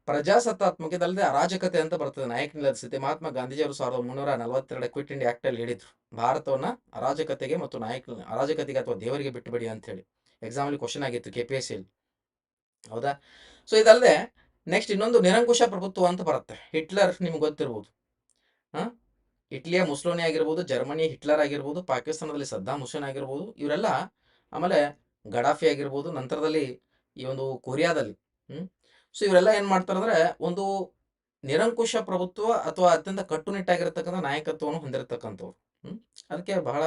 ಪ್ರಜಾಸತ್ತಾತ್ಮಕದಲ್ಲದೆ ಅರಾಜಕತೆ ಅಂತ ಬರ್ತದೆ. ನಾಯಕನ ಸ್ಥಿತಿ. ಮಹಾತ್ಮ ಗಾಂಧೀಜಿ ಅವರು ಸಾವಿರದ ಮುನ್ನೂರ ನಲವತ್ತೆರಡು ಕ್ವಿಟ್ ಇಂಡಿಯಾ ಆಕ್ಟ್ ಅಲ್ಲಿ ಹೇಳಿದ್ರು. ಭಾರತವನ್ನ ಅರಾಜಕತೆಗೆ ಮತ್ತು ನಾಯಕ ಅರಾಜಕತೆಗೆ ಅಥವಾ ದೇವರಿಗೆ ಬಿಟ್ಟುಬಿಡಿ ಅಂತ ಹೇಳಿ. ಎಕ್ಸಾಮ್ ಅಲ್ಲಿ ಕ್ವಶನ್ ಆಗಿತ್ತು ಕೆ ಪಿ ಎಸ್ ಹೌದಾ? ಸೊ ಇದಲ್ಲದೆ ನೆಕ್ಸ್ಟ್ ಇನ್ನೊಂದು ನಿರಂಕುಶ ಪ್ರಭುತ್ವ ಅಂತ ಬರುತ್ತೆ. ಹಿಟ್ಲರ್ ನಿಮ್ಗೆ ಗೊತ್ತಿರ್ಬೋದು. ಇಟ್ಲಿಯ ಮುಸ್ಲೋನಿ ಆಗಿರ್ಬೋದು, ಜರ್ಮನಿ ಹಿಟ್ಲರ್ ಆಗಿರ್ಬೋದು, ಪಾಕಿಸ್ತಾನದಲ್ಲಿ ಸದ್ದಾಂ ಹುಸೇನ್ ಆಗಿರ್ಬೋದು, ಇವರೆಲ್ಲ ಆಮೇಲೆ ಗಡಾಫಿ ಆಗಿರ್ಬೋದು, ನಂತರದಲ್ಲಿ ಈ ಒಂದು ಕೊರಿಯಾದಲ್ಲಿ. ಹ್ಮ್? ಸೊ ಇವರೆಲ್ಲ ಏನ್ ಮಾಡ್ತಾರೆ ಅಂದ್ರೆ, ಒಂದು ನಿರಂಕುಶ ಪ್ರಭುತ್ವ ಅಥವಾ ಅತ್ಯಂತ ಕಟ್ಟುನಿಟ್ಟಾಗಿರ್ತಕ್ಕಂಥ ನಾಯಕತ್ವವನ್ನು ಹೊಂದಿರತಕ್ಕಂಥವ್ರು. ಅದಕ್ಕೆ ಬಹಳ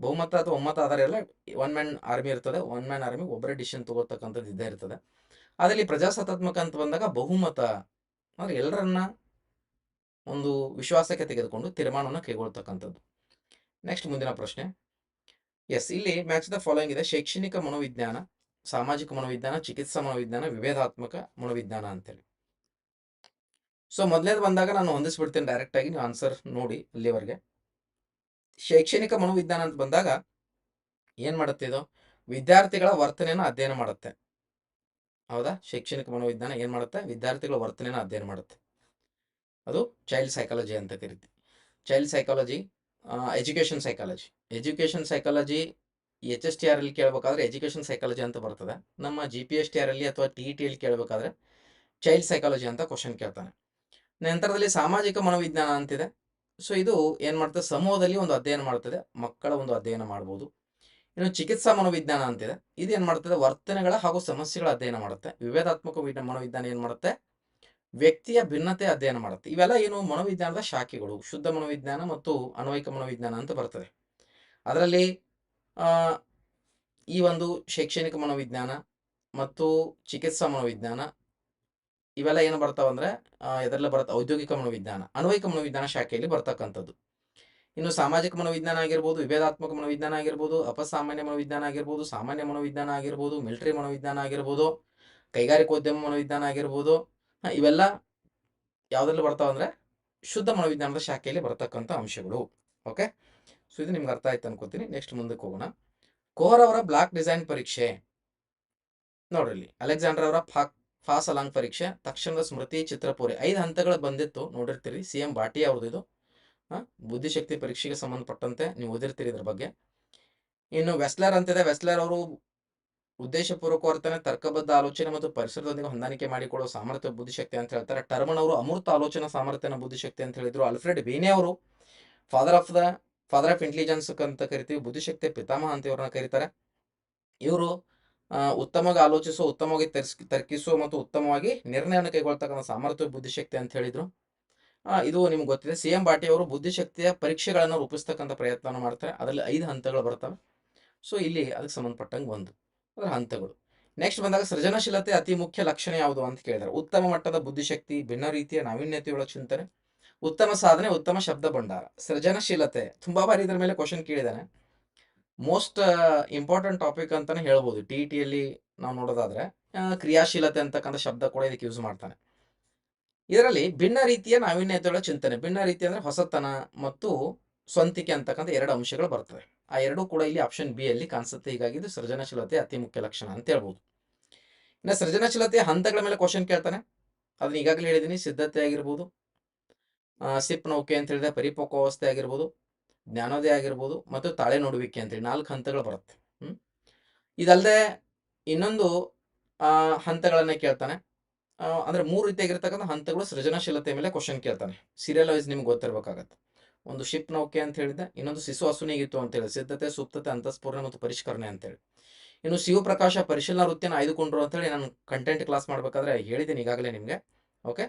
ಬಹುಮತ ಅಥವಾ ಒಮ್ಮತ ಆಧಾರ ಎಲ್ಲ ಒನ್ ಮ್ಯಾನ್ ಆರ್ಮಿ ಇರ್ತದೆ. ಒನ್ ಮ್ಯಾನ್ ಆರ್ಮಿ ಒಬ್ಬರೇ ಡಿಸಿಷನ್ ತಗೋತಕ್ಕಂಥದ್ದು ಇದ್ದೇ ಇರ್ತದೆ. ಅದರಲ್ಲಿ ಪ್ರಜಾಸತ್ತಾತ್ಮಕ ಅಂತ ಬಂದಾಗ ಬಹುಮತ ಅಂದ್ರೆ ಎಲ್ಲರನ್ನ ಒಂದು ವಿಶ್ವಾಸಕ್ಕೆ ತೆಗೆದುಕೊಂಡು ತೀರ್ಮಾನವನ್ನು ಕೈಗೊಳ್ತಕ್ಕಂಥದ್ದು. ನೆಕ್ಸ್ಟ್ ಮುಂದಿನ ಪ್ರಶ್ನೆ. ಎಸ್ ಇಲ್ಲಿ ಮ್ಯಾಚ್ ದ ಫಾಲೋಯಿಂಗ್ ಇದೆ. ಶೈಕ್ಷಣಿಕ ಮನೋವಿಜ್ಞಾನ ಸಾಮಾಜಿಕ ಮನೋವಿಜ್ಞಾನ, ಚಿಕಿತ್ಸಾ ಮನೋವಿಜ್ಞಾನ, ವಿಭೇದಾತ್ಮಕ ಮನೋವಿಜ್ಞಾನ ಅಂತೇಳಿ. ಸೊ ಮೊದಲನೇದು ಬಂದಾಗ ನಾನು ಹೊಂದಿಸ್ಬಿಡ್ತೇನೆ ಡೈರೆಕ್ಟ್ ಆಗಿ, ನೀವು ಆನ್ಸರ್ ನೋಡಿ ಅಲ್ಲಿವರೆಗೆ. ಶೈಕ್ಷಣಿಕ ಮನೋವಿಜ್ಞಾನ ಅಂತ ಬಂದಾಗ ಏನ್ ಮಾಡುತ್ತೆ ಇದು? ವಿದ್ಯಾರ್ಥಿಗಳ ವರ್ತನೆಯನ್ನು ಅಧ್ಯಯನ ಮಾಡುತ್ತೆ. ಹೌದಾ? ಶೈಕ್ಷಣಿಕ ಮನೋವಿಜ್ಞಾನ ಏನ್ ಮಾಡುತ್ತೆ? ವಿದ್ಯಾರ್ಥಿಗಳ ವರ್ತನೆಯನ್ನು ಅಧ್ಯಯನ ಮಾಡುತ್ತೆ. ಅದು ಚೈಲ್ಡ್ ಸೈಕಾಲಜಿ ಅಂತ ಕರಿತೀವಿ. Child psychology education psychology education psychology H S T R ಅಲ್ಲಿ ಕೇಳಬೇಕಾದ್ರೆ ಎಜುಕೇಷನ್ ಸೈಕಾಲಜಿ ಅಂತ ಬರ್ತದೆ. ನಮ್ಮ G P S T R ಅಲ್ಲಿ ಅಥವಾ ಟಿ ಇ ಟಿ ಅಲ್ಲಿ ಕೇಳಬೇಕಾದ್ರೆ ಚೈಲ್ಡ್ ಸೈಕಾಲಜಿ ಅಂತ ಕ್ವಶನ್ ಕೇಳ್ತಾನೆ. ನಂತರದಲ್ಲಿ ಸಾಮಾಜಿಕ ಮನೋವಿಜ್ಞಾನ ಅಂತಿದೆ. ಸೊ ಇದು ಏನು ಮಾಡ್ತದೆ? ಸಮೂಹದಲ್ಲಿ ಒಂದು ಅಧ್ಯಯನ ಮಾಡ್ತದೆ. ಮಕ್ಕಳ ಒಂದು ಅಧ್ಯಯನ ಮಾಡ್ಬೋದು. ಇನ್ನು ಚಿಕಿತ್ಸಾ ಮನೋವಿಜ್ಞಾನ ಅಂತಿದೆ. ಇದು ಏನು ಮಾಡ್ತದೆ? ವರ್ತನೆಗಳ ಹಾಗೂ ಸಮಸ್ಯೆಗಳ ಅಧ್ಯಯನ ಮಾಡುತ್ತೆ. ವಿವೇದಾತ್ಮಕ ಮನೋವಿಜ್ಞಾನ ಏನು ಮಾಡುತ್ತೆ? ವ್ಯಕ್ತಿಯ ಭಿನ್ನತೆ ಅಧ್ಯಯನ ಮಾಡುತ್ತೆ. ಇವೆಲ್ಲ ಏನು ಮನೋವಿಜ್ಞಾನದ ಶಾಖೆಗಳು. ಶುದ್ಧ ಮನೋವಿಜ್ಞಾನ ಮತ್ತು ಅನ್ವಯಿಕ ಮನೋವಿಜ್ಞಾನ ಅಂತ ಬರ್ತದೆ. ಅದರಲ್ಲಿ ಈ ಒಂದು ಶೈಕ್ಷಣಿಕ ಮನೋವಿಜ್ಞಾನ ಮತ್ತು ಚಿಕಿತ್ಸಾ ಮನೋವಿಜ್ಞಾನ ಇವೆಲ್ಲ ಏನು ಬರ್ತಾವಂದ್ರೆ ಇದರಲ್ಲೇ ಬರುತ್ತೆ ಔದ್ಯೋಗಿಕ ಮನೋವಿಜ್ಞಾನ, ಅನ್ವಯಿಕ ಮನೋವಿಜ್ಞಾನ ಶಾಖೆಯಲ್ಲಿ ಬರ್ತಕ್ಕಂಥದ್ದು. ಇನ್ನು ಸಾಮಾಜಿಕ ಮನೋವಿಜ್ಞಾನ ಆಗಿರ್ಬೋದು, ವಿಭೇದಾತ್ಮಕ ಮನೋವಿಜ್ಞಾನ ಆಗಿರ್ಬೋದು, ಅಪಸಾಮಾನ್ಯ ಮನೋವಿಜ್ಞಾನ ಆಗಿರ್ಬೋದು, ಸಾಮಾನ್ಯ ಮನೋವಿಜ್ಞಾನ ಆಗಿರ್ಬೋದು, ಮಿಲಿಟರಿ ಮನೋವಿಜ್ಞಾನ ಆಗಿರ್ಬೋದು, ಕೈಗಾರಿಕೋದ್ಯಮ ಮನೋವಿಜ್ಞಾನ ಆಗಿರ್ಬೋದು ಇವೆಲ್ಲ ಯಾವುದ್ರಲ್ಲಿ ಬರ್ತಾವಂದ್ರೆ ಶುದ್ಧ ಮನೋವಿಜ್ಞಾನದ ಶಾಖೆಯಲ್ಲಿ ಬರ್ತಕ್ಕಂಥ ಅಂಶಗಳು. ಓಕೆ? ಸೊ ಇದು ನಿಮ್ಗೆ ಅರ್ಥ ಆಯ್ತು ಅನ್ಕೋತೀನಿ. ನೆಕ್ಸ್ಟ್ ಮುಂದಕ್ಕೆ ಹೋಗೋಣ. ಕೋರ್ ಅವರ ಬ್ಲಾಕ್ ಡಿಸೈನ್ ಪರೀಕ್ಷೆ. ನೋಡ್ರಿ ಅಲೆಕ್ಸಾಂಡರ್ ಅವರ ಫಾಕ್ ಫಾಸ್ ಅಲಾಂಗ್ ಪರೀಕ್ಷೆ. ತಕ್ಷಣದ ಸ್ಮೃತಿ, ಚಿತ್ರಪೂರಿ. ಐದು ಹಂತಗಳು ಬಂದಿತ್ತು. ನೋಡಿರ್ತೀರಿ. ಸಿ ಎಂ ಬಾಟಿ ಅವ್ರದ್ದು ಇದು. ಬುದ್ಧಿಶಕ್ತಿ ಪರೀಕ್ಷೆಗೆ ಸಂಬಂಧಪಟ್ಟಂತೆ ನೀವು ಓದಿರ್ತೀರಿ ಇದ್ರ ಬಗ್ಗೆ. ಇನ್ನು ವೆಸ್ಲರ್ ಅಂತಿದೆ. ವೆಸ್ಲರ್ ಅವರು ಉದ್ದೇಶಪೂರ್ವಕ ವರ್ತನೆ ತರ್ಕಬದ್ಧ ಆಲೋಚನೆ ಮತ್ತು ಪರಿಸರದೊಂದಿಗೆ ಹೊಂದಾಣಿಕೆ ಮಾಡಿಕೊಳ್ಳುವ ಸಾಮರ್ಥ್ಯ, ಬುದ್ಧಿಶಕ್ತಿ ಅಂತ ಹೇಳ್ತಾರೆ. ಟರ್ಮನ್ ಅವರು ಅಮೃತ ಆಲೋಚನಾ ಸಾಮರ್ಥ್ಯನ, ಬುದ್ಧಿಶಕ್ತಿ ಅಂತ ಹೇಳಿದ್ರು. ಅಲ್ಫ್ರೆಡ್ ಬೇನೆ ಅವರು father of the father of intelligence ಅಂತ ಕರಿತೀವಿ ಬುದ್ಧಿಶಕ್ತಿಯ ಪಿತಾಮಹ ಅಂತ ಇವ್ರನ್ನ ಕರೀತಾರೆ. ಇವರು ಉತ್ತಮವಾಗಿ ಆಲೋಚಿಸುವ, ಉತ್ತಮವಾಗಿ ತರ್ಸ್, ತರ್ಕಿಸುವ ಮತ್ತು ಉತ್ತಮವಾಗಿ ನಿರ್ಣಯವನ್ನು ಕೈಗೊಳ್ತಕ್ಕಂಥ ಸಾಮರ್ಥ್ಯ, ಬುದ್ಧಿಶಕ್ತಿ ಅಂತ ಹೇಳಿದ್ರು. ಇದು ನಿಮ್ಗೆ ಗೊತ್ತಿದೆ. ಸಿ ಎಂ ಬಾಟಿ ಅವರು ಬುದ್ಧಿಶಕ್ತಿಯ ಪರೀಕ್ಷೆಗಳನ್ನು ರೂಪಿಸ್ತಕ್ಕಂಥ ಪ್ರಯತ್ನವನ್ನು ಮಾಡ್ತಾರೆ. ಅದರಲ್ಲಿ ಐದು ಹಂತಗಳು ಬರ್ತವೆ. ಸೊ, ಇಲ್ಲಿ ಅದಕ್ಕೆ ಸಂಬಂಧಪಟ್ಟಂಗೆ ಒಂದು. ಅದರ ಹಂತಗಳು. ನೆಕ್ಸ್ಟ್ ಬಂದಾಗ ಸೃಜನಶೀಲತೆ ಅತಿ ಮುಖ್ಯ ಲಕ್ಷಣ ಯಾವುದು ಅಂತ ಕೇಳಿದ್ದಾರೆ ಉತ್ತಮ ಮಟ್ಟದ ಬುದ್ಧಿಶಕ್ತಿ, ಭಿನ್ನ ರೀತಿಯ ನಾವೀನ್ಯತೆಯೊಳಗೆ ಚಿಂತನೆ ಉತ್ತಮ ಸಾಧನೆ, ಉತ್ತಮ ಶಬ್ದ ಭಂಡಾರ. ಸೃಜನಶೀಲತೆ. ತುಂಬಾ ಬಾರಿ ಇದರ ಮೇಲೆ ಕ್ವಶನ್ ಕೇಳಿದ್ದಾನೆ. ಮೋಸ್ಟ್ ಇಂಪಾರ್ಟೆಂಟ್ ಟಾಪಿಕ್ ಅಂತಾನೆ ಹೇಳ್ಬೋದು. ಟಿ ಟಿಯಲ್ಲಿ ನಾವು ನೋಡೋದಾದ್ರೆ ಕ್ರಿಯಾಶೀಲತೆ ಅಂತಕ್ಕಂಥ ಶಬ್ದ ಕೂಡ ಇದಕ್ಕೆ ಯೂಸ್ ಮಾಡ್ತಾನೆ. ಇದರಲ್ಲಿ ಭಿನ್ನ ರೀತಿಯ ನಾವೀನ್ಯತೆಗಳ ಚಿಂತನೆ. ಭಿನ್ನ ರೀತಿ ಅಂದ್ರೆ ಹೊಸತನ ಮತ್ತು ಸ್ವಂತಿಕೆ ಅಂತಕ್ಕಂಥ ಎರಡು ಅಂಶಗಳು ಬರ್ತವೆ. ಆ ಎರಡೂ ಕೂಡ ಇಲ್ಲಿ ಆಪ್ಷನ್ ಬಿ ಅಲ್ಲಿ ಕಾಣಿಸುತ್ತೆ. ಹೀಗಾಗಿ ಇದು ಸೃಜನಶೀಲತೆ ಅತಿ ಮುಖ್ಯ ಲಕ್ಷಣ ಅಂತ ಹೇಳ್ಬೋದು. ಇನ್ನು ಸೃಜನಶೀಲತೆಯ ಹಂತಗಳ ಮೇಲೆ ಕ್ವಶನ್ ಕೇಳ್ತಾನೆ. ಅದನ್ನ ಈಗಾಗಲೇ ಹೇಳಿದ್ದೀನಿ. ಸಿದ್ಧತೆ ಆಗಿರ್ಬೋದು. ಸಿಪ್ ನೌಕೆ ಅಂತ ಹೇಳಿದ್ರೆ ಪರಿಪಕ್ವ ಅವಸ್ಥೆ ಆಗಿರ್ಬೋದು, ಜ್ಞಾನೋದಯ ಆಗಿರ್ಬೋದು, ಮತ್ತು ತಾಳೆ ನೋಡುವಿಕೆ ಅಂತೇಳಿ ನಾಲ್ಕು ಹಂತಗಳು ಬರುತ್ತೆ. ಇದಲ್ಲದೆ ಇನ್ನೊಂದು ಹಂತಗಳನ್ನ ಕೇಳ್ತಾನೆ. ಅಂದ್ರೆ ಮೂರು ರೀತಿಯಾಗಿರ್ತಕ್ಕಂಥ ಹಂತಗಳು ಸೃಜನಶೀಲತೆ ಮೇಲೆ ಕ್ವಶನ್ ಕೇಳ್ತಾನೆ. ಸೀರಿಯಲ್ ವೈಸ್ ನಿಮ್ಗೆ ಗೊತ್ತಿರಬೇಕಾಗತ್ತೆ. ಒಂದು ಶಿಪ್ ನೌಕೆ ಅಂತ ಹೇಳಿದೆ ಇನ್ನೊಂದು ಶಿಶು ಹಸುನಿಗಿತ್ತು ಅಂತ ಹೇಳಿ ಸಿದ್ಧತೆ, ಸುಪ್ತತೆ, ಅಂತಸ್ಫೂರ್ಣ ಮತ್ತು ಪರಿಷ್ಕರಣೆ ಅಂತೇಳಿ. ಇನ್ನು ಶಿವ ಪ್ರಕಾಶ ಪರಿಶೀಲನಾ ವೃತ್ತಿಯನ್ನು ಆಯ್ದುಕೊಂಡ್ರು ಅಂತೇಳಿ ನಾನು ಕಂಟೆಂಟ್ ಕ್ಲಾಸ್ ಮಾಡ್ಬೇಕಾದ್ರೆ ಹೇಳಿದ್ದೀನಿ ಈಗಾಗಲೇ ನಿಮಗೆ. ಓಕೆ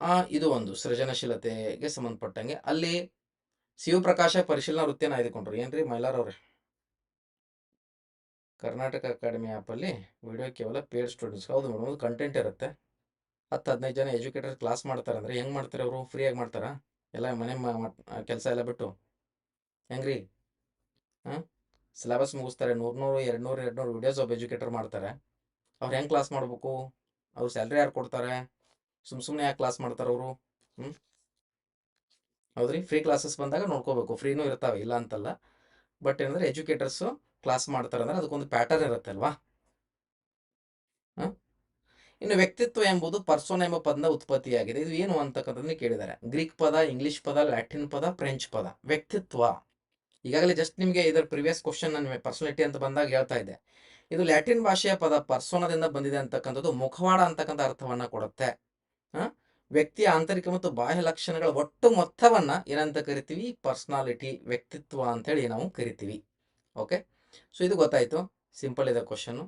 ಆ, ಇದು ಒಂದು ಸೃಜನಶೀಲತೆಗೆ ಸಂಬಂಧಪಟ್ಟಂಗೆ. ಅಲ್ಲಿ ಶಿವಪ್ರಕಾಶ ಪರಿಶೀಲನಾ ವೃತ್ತಿಯನ್ನು ಆಯ್ದುಕೊಂಡ್ರು. ಏನ್ರಿ ಮೈಲಾರ್ ಅವ್ರೆ? ಕರ್ನಾಟಕ ಅಕಾಡೆಮಿ ಆ್ಯಪಲ್ಲಿ ವಿಡಿಯೋ ಕೇವಲ ಪೇಡ್ ಸ್ಟೂಡೆಂಟ್ಸ್ ಹೌದು ಮೇಡಮ್ ಒಂದು ಕಂಟೆಂಟ್ ಇರುತ್ತೆ. ಹತ್ತು, ಹದಿನೈದು ಜನ ಎಜುಕೇಟರ್ ಕ್ಲಾಸ್ ಮಾಡ್ತಾರೆ ಅಂದ್ರೆ ಹೆಂಗೆ ಮಾಡ್ತಾರೆ ಅವರು? ಫ್ರೀಯಾಗಿ ಮಾಡ್ತಾರಾ? ಎಲ್ಲ ಮನೆ ಕೆಲಸ ಎಲ್ಲ ಬಿಟ್ಟು? ಹೆಂಗ್ರಿ? ಹಾಂ ಸಿಲೆಬಸ್ ಮುಗಿಸ್ತಾರೆ. ನೂರ್ನೂರು ಎರಡು ನೂರು ಎರಡು ನೂರು ವಿಡಿಯೋಸ್ ಒಬ್ಬ ಎಜುಕೇಟರ್ ಮಾಡ್ತಾರೆ. ಅವ್ರು ಹೆಂಗೆ ಕ್ಲಾಸ್ ಮಾಡಬೇಕು? ಅವ್ರು ಸ್ಯಾಲ್ರಿ ಯಾರು ಕೊಡ್ತಾರೆ? ಸುಮ್ ಸುಮ್ಮನೆ ಯಾಕೆ ಕ್ಲಾಸ್ ಮಾಡ್ತಾರೆ ಅವರು? ಹ್ಞೂ ಹೌದ್ರಿ? ಫ್ರೀ ಕ್ಲಾಸಸ್ ಬಂದಾಗ ನೋಡ್ಕೋಬೇಕು. ಫ್ರೀನೂ ಇರ್ತಾವೆ, ಇಲ್ಲ ಅಂತಲ್ಲ. ಬಟ್ ಏನಂದ್ರೆ ಎಜುಕೇಟರ್ಸು ಕ್ಲಾಸ್ ಮಾಡ್ತಾರೆ ಅಂದ್ರೆ ಅದಕ್ಕೊಂದು ಪ್ಯಾಟರ್ನ್ ಇರುತ್ತೆ ಅಲ್ವಾ? ಇನ್ನು ವ್ಯಕ್ತಿತ್ವ ಎಂಬುದು ಪರ್ಸೋನ ಎಂಬ ಪದದ ಉತ್ಪತ್ತಿಯಾಗಿದೆ. ಇದು ಏನು ಅಂತಕ್ಕಂಥದ್ದು ಕೇಳಿದ್ದಾರೆ. ಗ್ರೀಕ್ ಪದ ಇಂಗ್ಲಿಷ್ ಪದ ಲ್ಯಾಟಿನ್ ಪದ ಫ್ರೆಂಚ್ ಪದ. ವ್ಯಕ್ತಿತ್ವ. ಈಗಾಗಲೇ ಜಸ್ಟ್ ನಿಮಗೆ ಇದರ ಪ್ರಿವಿಯಸ್ ಕ್ವಶನ್ ನಾನು ಪರ್ಸನಾಲಿಟಿ ಅಂತ ಬಂದಾಗ ಹೇಳ್ತಾ ಇದ್ದೆ. ಇದು ಲ್ಯಾಟಿನ್ ಭಾಷೆಯ ಪದ ಪರ್ಸೋನದಿಂದ ಬಂದಿದೆ ಅಂತಕ್ಕಂಥದ್ದು ಮುಖವಾಡ ಅಂತಕ್ಕಂಥ ಅರ್ಥವನ್ನ ಕೊಡುತ್ತೆ? ವ್ಯಕ್ತಿಯ ಆಂತರಿಕ ಮತ್ತು ಬಾಹ್ಯ ಲಕ್ಷಣಗಳ ಒಟ್ಟು ಮೊತ್ತವನ್ನ ಏನಂತ ಕರಿತೀವಿ? ಪರ್ಸ್ನಾಲಿಟಿ, ವ್ಯಕ್ತಿತ್ವ ಅಂತೇಳಿ ನಾವು ಕರಿತೀವಿ. ಓಕೆ? ಸೊ ಇದು ಗೊತ್ತಾಯ್ತು. ಸಿಂಪಲ್ ಇದೆ ಕ್ವಶನ್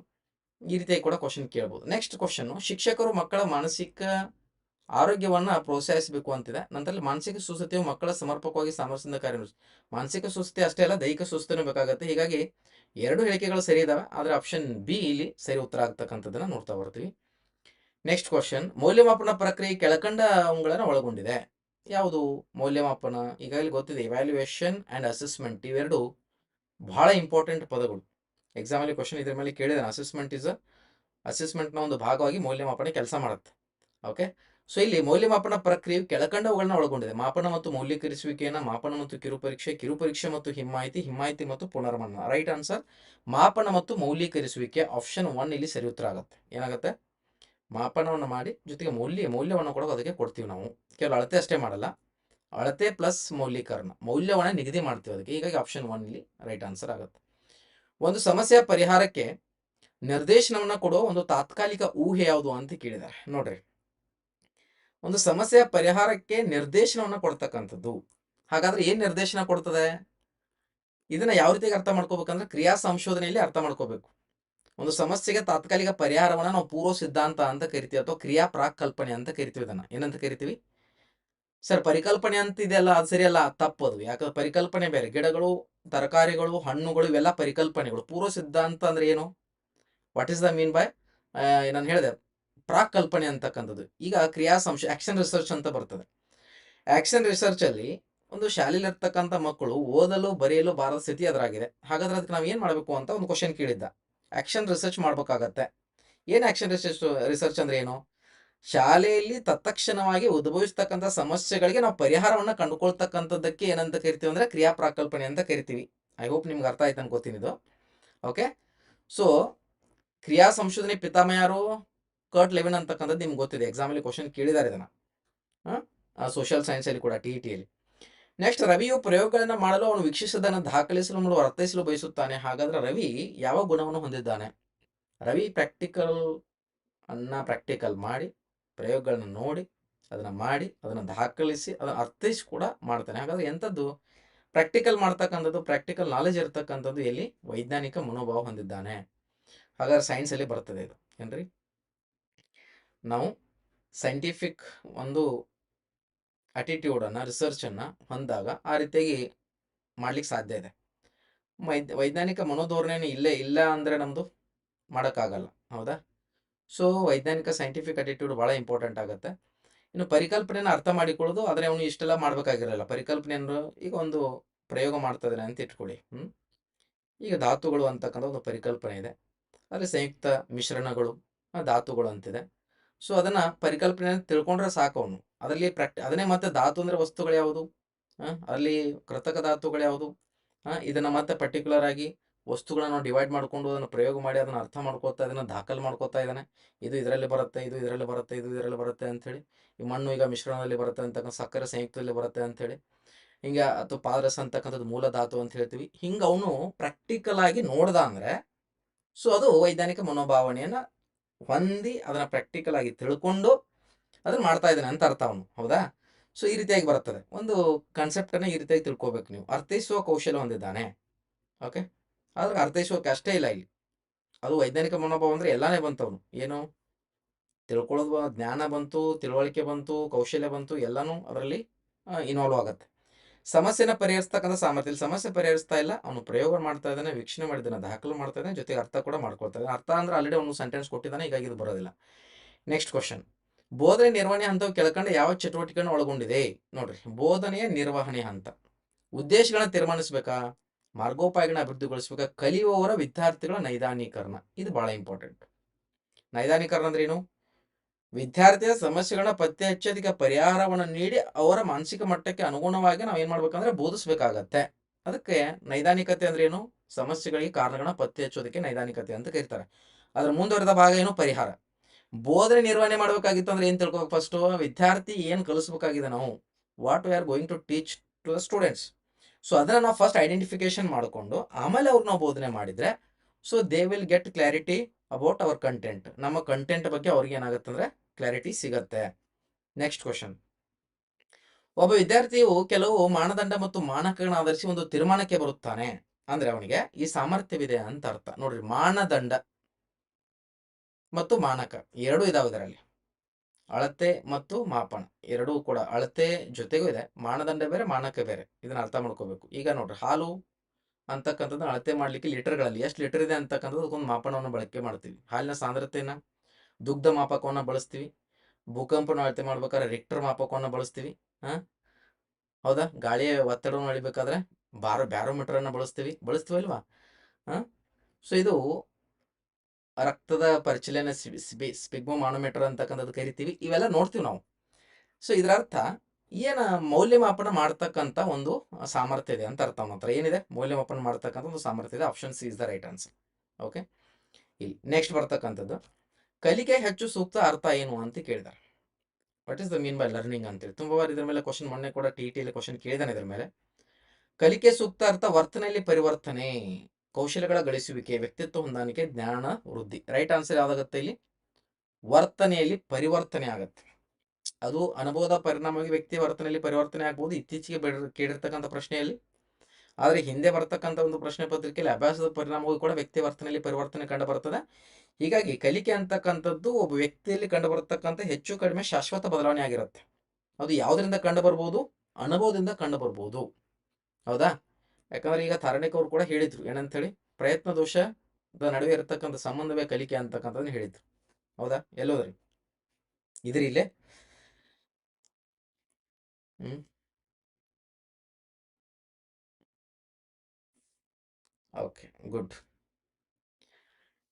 ಈ ರೀತಿಯಾಗಿ ಕೂಡ ಕ್ವಶನ್ ಕೇಳ್ಬೋದು. ನೆಕ್ಸ್ಟ್ ಕ್ವಶನ್ ಶಿಕ್ಷಕರು ಮಕ್ಕಳ ಮಾನಸಿಕ ಆರೋಗ್ಯವನ್ನು ಪ್ರೋತ್ಸಾಹಿಸಬೇಕು ಅಂತಿದೆ. ನಂತರ ಮಾನಸಿಕ ಸುಸ್ಥಿತಿಯು ಮಕ್ಕಳ ಸಮರ್ಪಕವಾಗಿ ಸಾಮರಸ್ಯದಿಂದ ಕಾರ್ಯ ಮಾನಸಿಕ ಸುಸ್ಥಿತಿ ಅಷ್ಟೇ ಅಲ್ಲ, ದೈಹಿಕ ಸುಸ್ಥಿತಿನೂ ಬೇಕಾಗುತ್ತೆ. ಹೀಗಾಗಿ ಎರಡು ಹೇಳಿಕೆಗಳು ಸರಿ ಇದಾವೆ. ಆದರೆ ಆಪ್ಷನ್ ಬಿ ಇಲ್ಲಿ ಸರಿ ಉತ್ತರ ಆಗ್ತಕ್ಕಂಥದ್ದನ್ನು ನೋಡ್ತಾ ಬರ್ತೀವಿ. ನೆಕ್ಸ್ಟ್ ಕ್ವಶನ್ ಮೌಲ್ಯಮಾಪನ ಪ್ರಕ್ರಿಯೆ ಕೆಳಕಂಡ ಅವುಗಳನ್ನು ಒಳಗೊಂಡಿದೆ. ಯಾವುದು? ಮೌಲ್ಯಮಾಪನ. ಈಗಾಗಲೇ ಗೊತ್ತಿದೆ. ಇವ್ಯಾಲ್ಯೂಯೇಷನ್ ಆ್ಯಂಡ್ ಅಸೆಸ್ಮೆಂಟ್ ಇವೆರಡು ಬಹಳ ಇಂಪಾರ್ಟೆಂಟ್ ಪದಗಳು. ಎಕ್ಸಾಮಲ್ಲಿ ಕ್ವಶನ್ ಇದ್ರ ಮೇಲೆ ಕೇಳಿದಾನೆ ಅಸೆಸ್ಮೆಂಟ್ ಇಸ್ ಅಸೆಸ್ಮೆಂಟ್ನ ಒಂದು ಭಾಗವಾಗಿ ಮೌಲ್ಯಮಾಪನ ಕೆಲಸ ಮಾಡುತ್ತೆ. ಓಕೆ ಸೊ ಇಲ್ಲಿ ಮೌಲ್ಯಮಾಪನ ಪ್ರಕ್ರಿಯೆಯು ಕೆಳಕಂಡವುಗಳನ್ನ ಒಳಗೊಂಡಿದೆ. ಮಾಪನ ಮತ್ತು ಮೌಲ್ಯೀಕರಿಸುವಿಕೆಯನ್ನು, ಮಾಪನ ಮತ್ತು ಕಿರುಪರೀಕ್ಷೆ ಕಿರುಪರೀಕ್ಷೆ ಮತ್ತು ಹಿಮ್ಮಾಯಿತಿ ಹಿಮ್ಮಾಯಿತಿ ಮತ್ತು ಪುನರ್ಮನನ. ರೈಟ್ ಆನ್ಸರ್ ಮಾಪನ ಮತ್ತು ಮೌಲ್ಯೀಕರಿಸುವಿಕೆ. ಆಪ್ಷನ್ ಒನ್ ಇಲ್ಲಿ ಸರಿ ಉತ್ತರ ಆಗುತ್ತೆ. ಏನಾಗುತ್ತೆ? ಮಾಪನವನ್ನು ಮಾಡಿ ಜೊತೆಗೆ ಮೌಲ್ಯ, ಮೌಲ್ಯವನ್ನು ಕೂಡ ಅದಕ್ಕೆ ಕೊಡ್ತೀವಿ ನಾವು. ಕೇವಲ ಅಳತೆ ಅಷ್ಟೇ ಮಾಡಲ್ಲ. ಅಳತೆ ಪ್ಲಸ್ ಮೌಲ್ಯೀಕರಣ. ಮೌಲ್ಯವನ್ನು ನಿಗದಿ ಮಾಡ್ತೀವಿ ಅದಕ್ಕೆ. ಹೀಗಾಗಿ ಆಪ್ಷನ್ ಒನ್ ಇಲ್ಲಿ ರೈಟ್ ಆನ್ಸರ್ ಆಗುತ್ತೆ. ಒಂದು ಸಮಸ್ಯೆ ಪರಿಹಾರಕ್ಕೆ ನಿರ್ದೇಶನವನ್ನು ಕೊಡುವ ಒಂದು ತಾತ್ಕಾಲಿಕ ಊಹೆ ಯಾವುದು ಅಂತ ಕೇಳಿದ್ದಾರೆ. ನೋಡ್ರಿ. ಒಂದು ಸಮಸ್ಯೆ ಪರಿಹಾರಕ್ಕೆ ನಿರ್ದೇಶನವನ್ನು ಕೊಡ್ತಕ್ಕಂಥದ್ದು. ಹಾಗಾದ್ರೆ ಏನ್ ನಿರ್ದೇಶನ ಕೊಡ್ತದೆ? ಇದನ್ನ ಯಾವ ರೀತಿಯಾಗಿ ಅರ್ಥ ಮಾಡ್ಕೋಬೇಕಂದ್ರೆ ಕ್ರಿಯಾ ಸಂಶೋಧನೆಯಲ್ಲಿ ಅರ್ಥ ಮಾಡ್ಕೋಬೇಕು. ಒಂದು ಸಮಸ್ಯೆಗೆ ತಾತ್ಕಾಲಿಕ ಪರಿಹಾರವನ್ನ ನಾವು ಪೂರ್ವ ಸಿದ್ಧಾಂತ ಅಂತ ಕರಿತೀವಿ ಅಥವಾ ಕ್ರಿಯಾ ಪ್ರಾಕಲ್ಪನೆ ಅಂತ ಕರಿತೀವಿ ಅದನ್ನ ಏನಂತ ಕರಿತೀವಿ? ಸರ್, ಪರಿಕಲ್ಪನೆ ಅಂತ ಇದೆಯಲ್ಲ, ಅದು ಸರಿಯಲ್ಲ ತಪ್ಪದು ಯಾಕಂದ್ರೆ ಪರಿಕಲ್ಪನೆ ಬೇರೆ. ಗಿಡಗಳು, ತರಕಾರಿಗಳು, ಹಣ್ಣುಗಳು, ಇವೆಲ್ಲ ಪರಿಕಲ್ಪನೆಗಳು. ಪೂರ್ವ ಸಿದ್ಧಾಂತ ಅಂದ್ರೆ ಏನು? What is the mean by ನಾನು ಹೇಳಿದೆ. ಪ್ರಾಕ್ ಕಲ್ಪನೆ ಅಂತಕ್ಕಂಥದ್ದು. ಈಗ ಕ್ರಿಯಾ ಸಂಶ ಆಕ್ಷನ್ ರಿಸರ್ಚ್ ಅಂತ ಬರ್ತದೆ. ಆಕ್ಷನ್ ರಿಸರ್ಚ್ ಅಲ್ಲಿ ಒಂದು ಶಾಲೆಯಲ್ಲಿ ಮಕ್ಕಳು ಓದಲು, ಬರೆಯಲು ಬಾರದ ಸ್ಥಿತಿ ಅದರಾಗಿದೆ. ಹಾಗಾದ್ರೆ ಅದಕ್ಕೆ ನಾವು ಏನ್ ಮಾಡಬೇಕು ಅಂತ ಒಂದು ಕ್ವಶನ್ ಕೇಳಿದ್ದ. ಆಕ್ಷನ್ ರಿಸರ್ಚ್ ಮಾಡಬೇಕಾಗತ್ತೆ. ಏನು ಆಕ್ಷನ್ ರಿಸರ್ಚ್ ರಿಸರ್ಚ್ ಅಂದ್ರೆ ಏನು? ಶಾಲೆಯಲ್ಲಿ ತತ್ಕ್ಷಣವಾಗಿ ಉದ್ಭವಿಸ್ತಕ್ಕಂಥ ಸಮಸ್ಯೆಗಳಿಗೆ ನಾವು ಪರಿಹಾರವನ್ನ ಕಂಡುಕೊಳ್ತಕ್ಕಂಥದ್ದಕ್ಕೆ ಏನಂತ ಕರಿತೀವಿ ಅಂದ್ರೆ ಕ್ರಿಯಾ ಪ್ರಾಕಲ್ಪನೆ ಅಂತ ಕರಿತೀವಿ. ಐ ಹೋಪ್ ನಿಮ್ಗೆ ಅರ್ಥ ಆಯ್ತು ಅನ್ಕೋತೀನಿ ಇದು. ಓಕೆ ಸೊ ಕ್ರಿಯಾ ಸಂಶೋಧನೆ ಪಿತಾಮಹ ಯಾರು? ಕರ್ಟ್ ಲೆವೆನ್ ಅಂತಕ್ಕಂಥದ್ದು ನಿಮ್ಗೆ ಗೊತ್ತಿದೆ. ಎಕ್ಸಾಮಲ್ಲಿ ಕ್ವಶನ್ ಕೇಳಿದ್ದಾರೆ ಇದನ್ನ. ಸೋಷಿಯಲ್ ಸೈನ್ಸಲ್ಲಿ ಕೂಡ ಟಿ ಟಿಯಲ್ಲಿ ನೆಕ್ಸ್ಟ್ ರವಿಯು ಪ್ರಯೋಗಗಳನ್ನು ಮಾಡಲು ಅವನು ವೀಕ್ಷಿಸದನ್ನು ದಾಖಲಿಸಲು ನೋಡಲು ಅರ್ಥೈಸಲು ಬಯಸುತ್ತಾನೆ. ಹಾಗಾದ್ರೆ ರವಿ ಯಾವ ಗುಣವನ್ನು ಹೊಂದಿದ್ದಾನೆ? ರವಿ ಪ್ರಾಕ್ಟಿಕಲ್ ಅನ್ನ ಪ್ರಾಕ್ಟಿಕಲ್ ಮಾಡಿ ಪ್ರಯೋಗಗಳನ್ನ ನೋಡಿ, ಅದನ್ನ ಮಾಡಿ, ಅದನ್ನ ದಾಖಲಿಸಿ, ಅದನ್ನ ಅರ್ಥೈಸಿ ಕೂಡ ಮಾಡ್ತಾನೆ. ಹಾಗಾದ್ರೆ ಎಂಥದ್ದು? ಪ್ರಾಕ್ಟಿಕಲ್ ಮಾಡ್ತಕ್ಕಂಥದ್ದು ಪ್ರಾಕ್ಟಿಕಲ್ ನಾಲೆಜ್ ಇರ್ತಕ್ಕಂಥದ್ದು ಎಲ್ಲಿ? ವೈಜ್ಞಾನಿಕ ಮನೋಭಾವ ಹೊಂದಿದ್ದಾನೆ. ಹಾಗಾದ್ರೆ ಸೈನ್ಸಲ್ಲಿ ಬರ್ತದೆ ಇದು. ಏನ್ರಿ? ನಾವು ಸೈಂಟಿಫಿಕ್ ಒಂದು ಅಟಿಟ್ಯೂಡನ್ನು ರಿಸರ್ಚನ್ನು ಹೊಂದಾಗ ಆ ರೀತಿಯಾಗಿ ಮಾಡ್ಲಿಕ್ಕೆ ಸಾಧ್ಯ ಇದೆ. ವೈಜ್ಞಾನಿಕ ಮನೋಧೋರಣೆ ಇಲ್ಲೇ ಇಲ್ಲ ಅಂದರೆ ನಮ್ಮದು ಮಾಡೋಕ್ಕಾಗಲ್ಲ. ಹೌದಾ? ಸೊ ವೈಜ್ಞಾನಿಕ ಸೈಂಟಿಫಿಕ್ ಅಟಿಟ್ಯೂಡ್ ಭಾಳ ಇಂಪಾರ್ಟೆಂಟ್ ಆಗುತ್ತೆ. ಇನ್ನು ಪರಿಕಲ್ಪನೆನ ಅರ್ಥ ಮಾಡಿಕೊಳ್ಳೋದು ಆದರೆ ಅವನು ಇಷ್ಟೆಲ್ಲ ಮಾಡಬೇಕಾಗಿರಲ್ಲ. ಪರಿಕಲ್ಪನೆ ಅಂದ್ರೆ ಈಗ ಒಂದು ಪ್ರಯೋಗ ಮಾಡ್ತಾ ಅಂತ ಇಟ್ಕೊಳ್ಳಿ. ಈಗ ಧಾತುಗಳು ಅಂತಕ್ಕಂಥ ಒಂದು ಪರಿಕಲ್ಪನೆ ಇದೆ. ಅಲ್ಲಿ ಸಂಯುಕ್ತ ಮಿಶ್ರಣಗಳು, ಧಾತುಗಳು ಅಂತಿದೆ. ಸೊ ಅದನ್ನ ಪರಿಕಲ್ಪನೆ ತಿಳ್ಕೊಂಡ್ರೆ ಸಾಕು ಅವನು. ಅದರಲ್ಲಿ ಪ್ರಾಕ್ಟಿ, ಅದನ್ನೇ ಮತ್ತೆ ಧಾತು ಅಂದರೆ ವಸ್ತುಗಳು ಯಾವುದು? ಅಲ್ಲಿ ಕೃತಕ ಧಾತುಗಳು ಯಾವುದು? ಇದನ್ನು ಮತ್ತೆ ಪರ್ಟಿಕ್ಯುಲರ್ ಆಗಿ ವಸ್ತುಗಳನ್ನು ಡಿವೈಡ್ ಮಾಡ್ಕೊಂಡು ಅದನ್ನು ಪ್ರಯೋಗ ಮಾಡಿ ಅದನ್ನ ಅರ್ಥ ಮಾಡ್ಕೋತಾ ಇದನ್ನ ದಾಖಲು ಮಾಡ್ಕೋತಾ ಇದ್ದಾನೆ. ಇದು ಇದರಲ್ಲಿ ಬರುತ್ತೆ, ಇದು ಇದರಲ್ಲಿ ಬರುತ್ತೆ, ಇದು ಇದರಲ್ಲಿ ಬರುತ್ತೆ ಅಂತೇಳಿ ಈ ಮಣ್ಣು ಈಗ ಮಿಶ್ರಣದಲ್ಲಿ ಬರುತ್ತೆ ಅಂತಕ್ಕಂಥ, ಸಕ್ಕರೆ ಸಂಯುಕ್ತದಲ್ಲಿ ಬರುತ್ತೆ ಅಂತೇಳಿ ಹಿಂಗೆ ಅಥವಾ ಪಾದರಸ ಅಂತಕ್ಕಂಥದ್ದು ಮೂಲ ಧಾತು ಅಂತ ಹೇಳ್ತೀವಿ. ಹಿಂಗೆ ಅವನು ಪ್ರಾಕ್ಟಿಕಲ್ ಆಗಿ ನೋಡ್ದ ಅಂದ್ರೆ, ಸೊ ಅದು ವೈಜ್ಞಾನಿಕ ಮನೋಭಾವನೆಯನ್ನ ಹೊಂದಿ ಅದನ್ನ ಪ್ರಾಕ್ಟಿಕಲ್ ಆಗಿ ತಿಳ್ಕೊಂಡು ಅದನ್ನ ಮಾಡ್ತಾ ಇದ್ದಾನೆ ಅಂತ ಅರ್ಥ ಅವನು, ಹೌದಾ? ಸೊ ಈ ರೀತಿಯಾಗಿ ಬರ್ತದೆ ಒಂದು ಕಾನ್ಸೆಪ್ಟ್ ಅನ್ನ ಈ ರೀತಿಯಾಗಿ ತಿಳ್ಕೊಬೇಕು ನೀವು. ಅರ್ಥೈಸುವ ಕೌಶಲ್ಯ ಹೊಂದಿದ್ದಾನೆ. ಓಕೆ ಆದ್ರೆ ಅರ್ಥೈಸುವಕ್ಕೆ ಅಷ್ಟೇ ಇಲ್ಲ ಇಲ್ಲಿ. ಅದು ವೈಜ್ಞಾನಿಕ ಮನೋಭಾವ ಅಂದ್ರೆ ಎಲ್ಲಾನೇ ಬಂತವನು. ಏನು? ತಿಳ್ಕೊಳ್ಳೋದು ಜ್ಞಾನ ಬಂತು, ತಿಳುವಳಿಕೆ ಬಂತು, ಕೌಶಲ್ಯ ಬಂತು, ಎಲ್ಲಾನು ಅದರಲ್ಲಿ ಇನ್ವಾಲ್ವ್ ಆಗುತ್ತೆ. ಸಮಸ್ಯೆನ ಪರಿಹರಿಸ್ತಕ್ಕಂಥ ಸಾಮರ್ಥ್ಯ ಸಮಸ್ಯೆ ಪರಿಹರಿಸ್ತಾ ಇಲ್ಲ, ಅವನು ಪ್ರಯೋಗ ಮಾಡ್ತಾ ಇದ್ದಾನೆ, ವೀಕ್ಷಣೆ ಮಾಡಿದ್ದಾನೆ, ದಾಖಲು ಮಾಡ್ತಾ ಇದ್ದಾನೆ, ಜೊತೆಗೆ ಅರ್ಥ ಕೂಡ ಮಾಡ್ಕೊಳ್ತಾ ಇದ್ದಾನೆ. ಅರ್ಥ ಅಂದ್ರೆ ಆಲ್ರೆಡಿ ಅವನು ಸೆಂಟೆನ್ಸ್ ಕೊಟ್ಟಿದ್ದಾನೆ, ಹೀಗಾಗಿ ಇದು ಬರೋದಿಲ್ಲ. ನೆಕ್ಸ್ಟ್ ಕ್ವಶನ್ ಬೋಧನೆ ನಿರ್ವಹಣೆ ಹಂತವು ಕೆಳಕಂಡ ಯಾವ ಚಟುವಟಿಕೆಯನ್ನು ಒಳಗೊಂಡಿದೆ? ನೋಡ್ರಿ, ಬೋಧನೆಯ ನಿರ್ವಹಣೆ ಹಂತ. ಉದ್ದೇಶಗಳನ್ನ ತೀರ್ಮಾನಿಸ್ಬೇಕಾ? ಮಾರ್ಗೋಪಾಯಗಳನ್ನ ಅಭಿವೃದ್ಧಿಗೊಳಿಸ್ಬೇಕಾ? ಕಲಿಯುವವರ ವಿದ್ಯಾರ್ಥಿಗಳ ನೈದಾನೀಕರಣ. ಇದು ಬಹಳ ಇಂಪಾರ್ಟೆಂಟ್ ನೈದಾನೀಕರಣ ಅಂದ್ರೆ ಏನು? ವಿದ್ಯಾರ್ಥಿಯ ಸಮಸ್ಯೆಗಳನ್ನ ಪತ್ತೆ ಹಚ್ಚಿ ಪರಿಹಾರವನ್ನು ನೀಡಿ ಅವರ ಮಾನಸಿಕ ಮಟ್ಟಕ್ಕೆ ಅನುಗುಣವಾಗಿ ನಾವು ಏನ್ ಮಾಡ್ಬೇಕಂದ್ರೆ ಬೋಧಿಸ್ಬೇಕಾಗತ್ತೆ. ಅದಕ್ಕೆ ನೈದಾನಿಕತೆ ಅಂದ್ರೆ ಏನು? ಸಮಸ್ಯೆಗಳಿಗೆ ಕಾರಣಗಳನ್ನ ಪತ್ತೆ ಹಚ್ಚೋದಕ್ಕೆ ನೈದಾನಿಕತೆ ಅಂತ ಕರೀತಾರೆ. ಅದ್ರ ಮುಂದುವರೆದ ಭಾಗ ಏನು? ಪರಿಹಾರ. ಬೋಧನೆ, ನಿರ್ವಹಣೆ ಮಾಡ್ಬೇಕಾಗಿತ್ತು ಅಂದ್ರೆ ಏನ್ ತಿಳ್ಕೊಬೇಕು ಫಸ್ಟ್ ವಿದ್ಯಾರ್ಥಿ ಏನ್ ಕಲಿಸ್ಬೇಕಾಗಿದೆ ನಾವು? What we are going to teach to the students so ಅದನ್ನ ನಾವು ಫಸ್ಟ್ ಐಡೆಂಟಿಫಿಕೇಶನ್ ಮಾಡಿಕೊಂಡು ಆಮೇಲೆ ಅವ್ರು ನಾವು ಬೋಧನೆ ಮಾಡಿದ್ರೆ so they will get clarity about our content ನಮ್ಮ ಕಂಟೆಂಟ್ ಬಗ್ಗೆ ಅವ್ರಿಗೆ ಏನಾಗುತ್ತೆ ಅಂದ್ರೆ ಕ್ಲಾರಿಟಿ ಸಿಗತ್ತೆ. ನೆಕ್ಸ್ಟ್ ಕ್ವಶನ್ ಒಬ್ಬ ವಿದ್ಯಾರ್ಥಿಯು ಕೆಲವು ಮಾನದಂಡ ಮತ್ತು ಮಾನಕಗಳನ್ನ ಆಧರಿಸಿ ಒಂದು ತೀರ್ಮಾನಕ್ಕೆ ಬರುತ್ತಾನೆ. ಅಂದ್ರೆ ಅವನಿಗೆ ಈ ಸಾಮರ್ಥ್ಯವಿದೆ ಅಂತ ಅರ್ಥ. ನೋಡ್ರಿ, ಮಾನದಂಡ ಮತ್ತು ಮಾನಕ. ಎರಡೂ ಇದಾವೆ ಇದರಲ್ಲಿ. ಅಳತೆ ಮತ್ತು ಮಾಪನ. ಎರಡೂ ಕೂಡ ಅಳತೆ ಜೊತೆಗೂ ಇದೆ. ಮಾನದಂಡ ಬೇರೆ, ಮಾನಕ ಬೇರೆ. ಇದನ್ನ ಅರ್ಥ ಮಾಡ್ಕೋಬೇಕು. ಈಗ ನೋಡ್ರಿ, ಹಾಲು ಅಂತಕ್ಕಂಥದ್ದು ಅಳತೆ ಮಾಡ್ಲಿಕ್ಕೆ ಲೀಟರ್ಗಳಲ್ಲಿ ಎಷ್ಟು ಲೀಟರ್ ಇದೆ ಅಂತಕ್ಕಂಥದ್ದು ಅದಕ್ಕೊಂದು ಮಾಪನವನ್ನು ಬಳಕೆ ಮಾಡ್ತೀವಿ. ಹಾಲಿನ ಸಾಂದ್ರತೆಯನ್ನ ದುಗ್ಧ ಮಾಪಕವನ್ನು ಬಳಸ್ತೀವಿ. ಭೂಕಂಪನ ಅಳತೆ ಮಾಡ್ಬೇಕಾದ್ರೆ ರಿಕ್ಟರ್ ಮಾಪಕವನ್ನು ಬಳಸ್ತೀವಿ. ಹಾಂ? ಹೌದಾ? ಗಾಳಿಯ ಒತ್ತಡವನ್ನು ಅಳಿಬೇಕಾದ್ರೆ ಬಾರೋ ಬ್ಯಾರೋಮೀಟರ್ ಅನ್ನ ಬಳಸ್ತೀವಿ. ಅಲ್ವಾ ಹಾಂ? ಸೊ ಇದು ರಕ್ತದ ಪರಿಚಲನೆ ಸ್ಪಿಗ್ಮೋ ಮಾನೋಮೀಟರ್ ಅಂತಕ್ಕಂಥದ್ದು ಕರಿತೀವಿ. ಇವೆಲ್ಲ ನೋಡ್ತೀವಿ ನಾವು. ಸೊ ಇದರ ಅರ್ಥ ಏನ ಮೌಲ್ಯಮಾಪನ ಮಾಡ್ತಕ್ಕಂಥ ಒಂದು ಸಾಮರ್ಥ್ಯ ಇದೆ ಅಂತ ಅರ್ಥ ಮಾತ್ರ ಹತ್ರ ಏನಿದೆ? ಮೌಲ್ಯಮಾಪನ ಮಾಡ್ತಕ್ಕಂಥ ಒಂದು ಸಾಮರ್ಥ್ಯ ಇದೆ. Option C is the right answer okay ಇಲ್ಲಿ ನೆಕ್ಸ್ಟ್ ಬರ್ತಕ್ಕಂಥದ್ದು. ಕಲಿಕೆ ಹೆಚ್ಚು ಸೂಕ್ತ ಅರ್ಥ ಏನು ಅಂತ ಕೇಳಿದಾರೆ. What is the mean by learning ಅಂತೇಳಿ ತುಂಬ ಬಾರಿ ಇದ್ರ ಮೇಲೆ ಕ್ವಶನ್ ಮೊನ್ನೆ ಕೂಡ ಟಿ ಟಿಯಲ್ಲಿ ಕ್ವಶನ್ ಕೇಳಿದಾನೆ ಇದ್ರ ಮೇಲೆ. ಕಲಿಕೆ ಸೂಕ್ತ ಅರ್ಥ ವರ್ತನೆಯಲ್ಲಿ ಪರಿವರ್ತನೆ ಕೌಶಲ್ಯಗಳ ಗಳಿಸುವಿಕೆ, ವ್ಯಕ್ತಿತ್ವ ಹೊಂದಾಣಿಕೆ, ಜ್ಞಾನ ವೃದ್ಧಿ. ರೈಟ್ ಆನ್ಸರ್ ಯಾವ್ದಾಗುತ್ತೆ ಇಲ್ಲಿ? ವರ್ತನೆಯಲ್ಲಿ ಪರಿವರ್ತನೆ ಆಗತ್ತೆ. ಅದು ಅನುಭವದ ಪರಿಣಾಮವಾಗಿ ವ್ಯಕ್ತಿ ವರ್ತನೆಯಲ್ಲಿ ಪರಿವರ್ತನೆ ಆಗ್ಬೋದು. ಇತ್ತೀಚೆಗೆ ಕೇಳಿರ್ತಕ್ಕಂಥ ಪ್ರಶ್ನೆಯಲ್ಲಿ ಆದರೆ ಹಿಂದೆ ಬರ್ತಕ್ಕಂಥ ಒಂದು ಪ್ರಶ್ನೆ ಪತ್ರಿಕೆಯಲ್ಲಿ ಅಭ್ಯಾಸದ ಪರಿಣಾಮವೂ ಕೂಡ ವ್ಯಕ್ತಿ ವರ್ತನೆಯಲ್ಲಿ ಪರಿವರ್ತನೆ ಕಂಡು ಬರ್ತದೆ ಹೀಗಾಗಿ ಕಲಿಕೆ ಅಂತಕ್ಕಂಥದ್ದು ಒಬ್ಬ ವ್ಯಕ್ತಿಯಲ್ಲಿ ಕಂಡು ಬರತಕ್ಕಂಥ ಹೆಚ್ಚು ಕಡಿಮೆ ಶಾಶ್ವತ ಬದಲಾವಣೆ ಆಗಿರುತ್ತೆ. ಅದು ಯಾವುದರಿಂದ ಕಂಡು ಬರ್ಬೋದು ಅನುಭವದಿಂದ ಕಂಡು ಬರ್ಬೋದು ಹೌದಾ? ಯಾಕಂದ್ರೆ ಈಗ ತಾರಣಿಕ ಅವ್ರು ಕೂಡ ಹೇಳಿದ್ರು ಏನಂತ ಹೇಳಿ ಪ್ರಯತ್ನ ದೋಷದ ನಡುವೆ ಇರತಕ್ಕಂಥ ಸಂಬಂಧವೇ ಕಲಿಕೆ ಅಂತಕ್ಕಂಥದ್ದನ್ನ ಹೇಳಿದ್ರು. ಹೌದಾ? ಎಲ್ಲೋದ್ರಿ? ಇದ್ರಿ ಇಲ್ಲೇ? ಹ್ಮ್? ಓಕೆ ಗುಡ್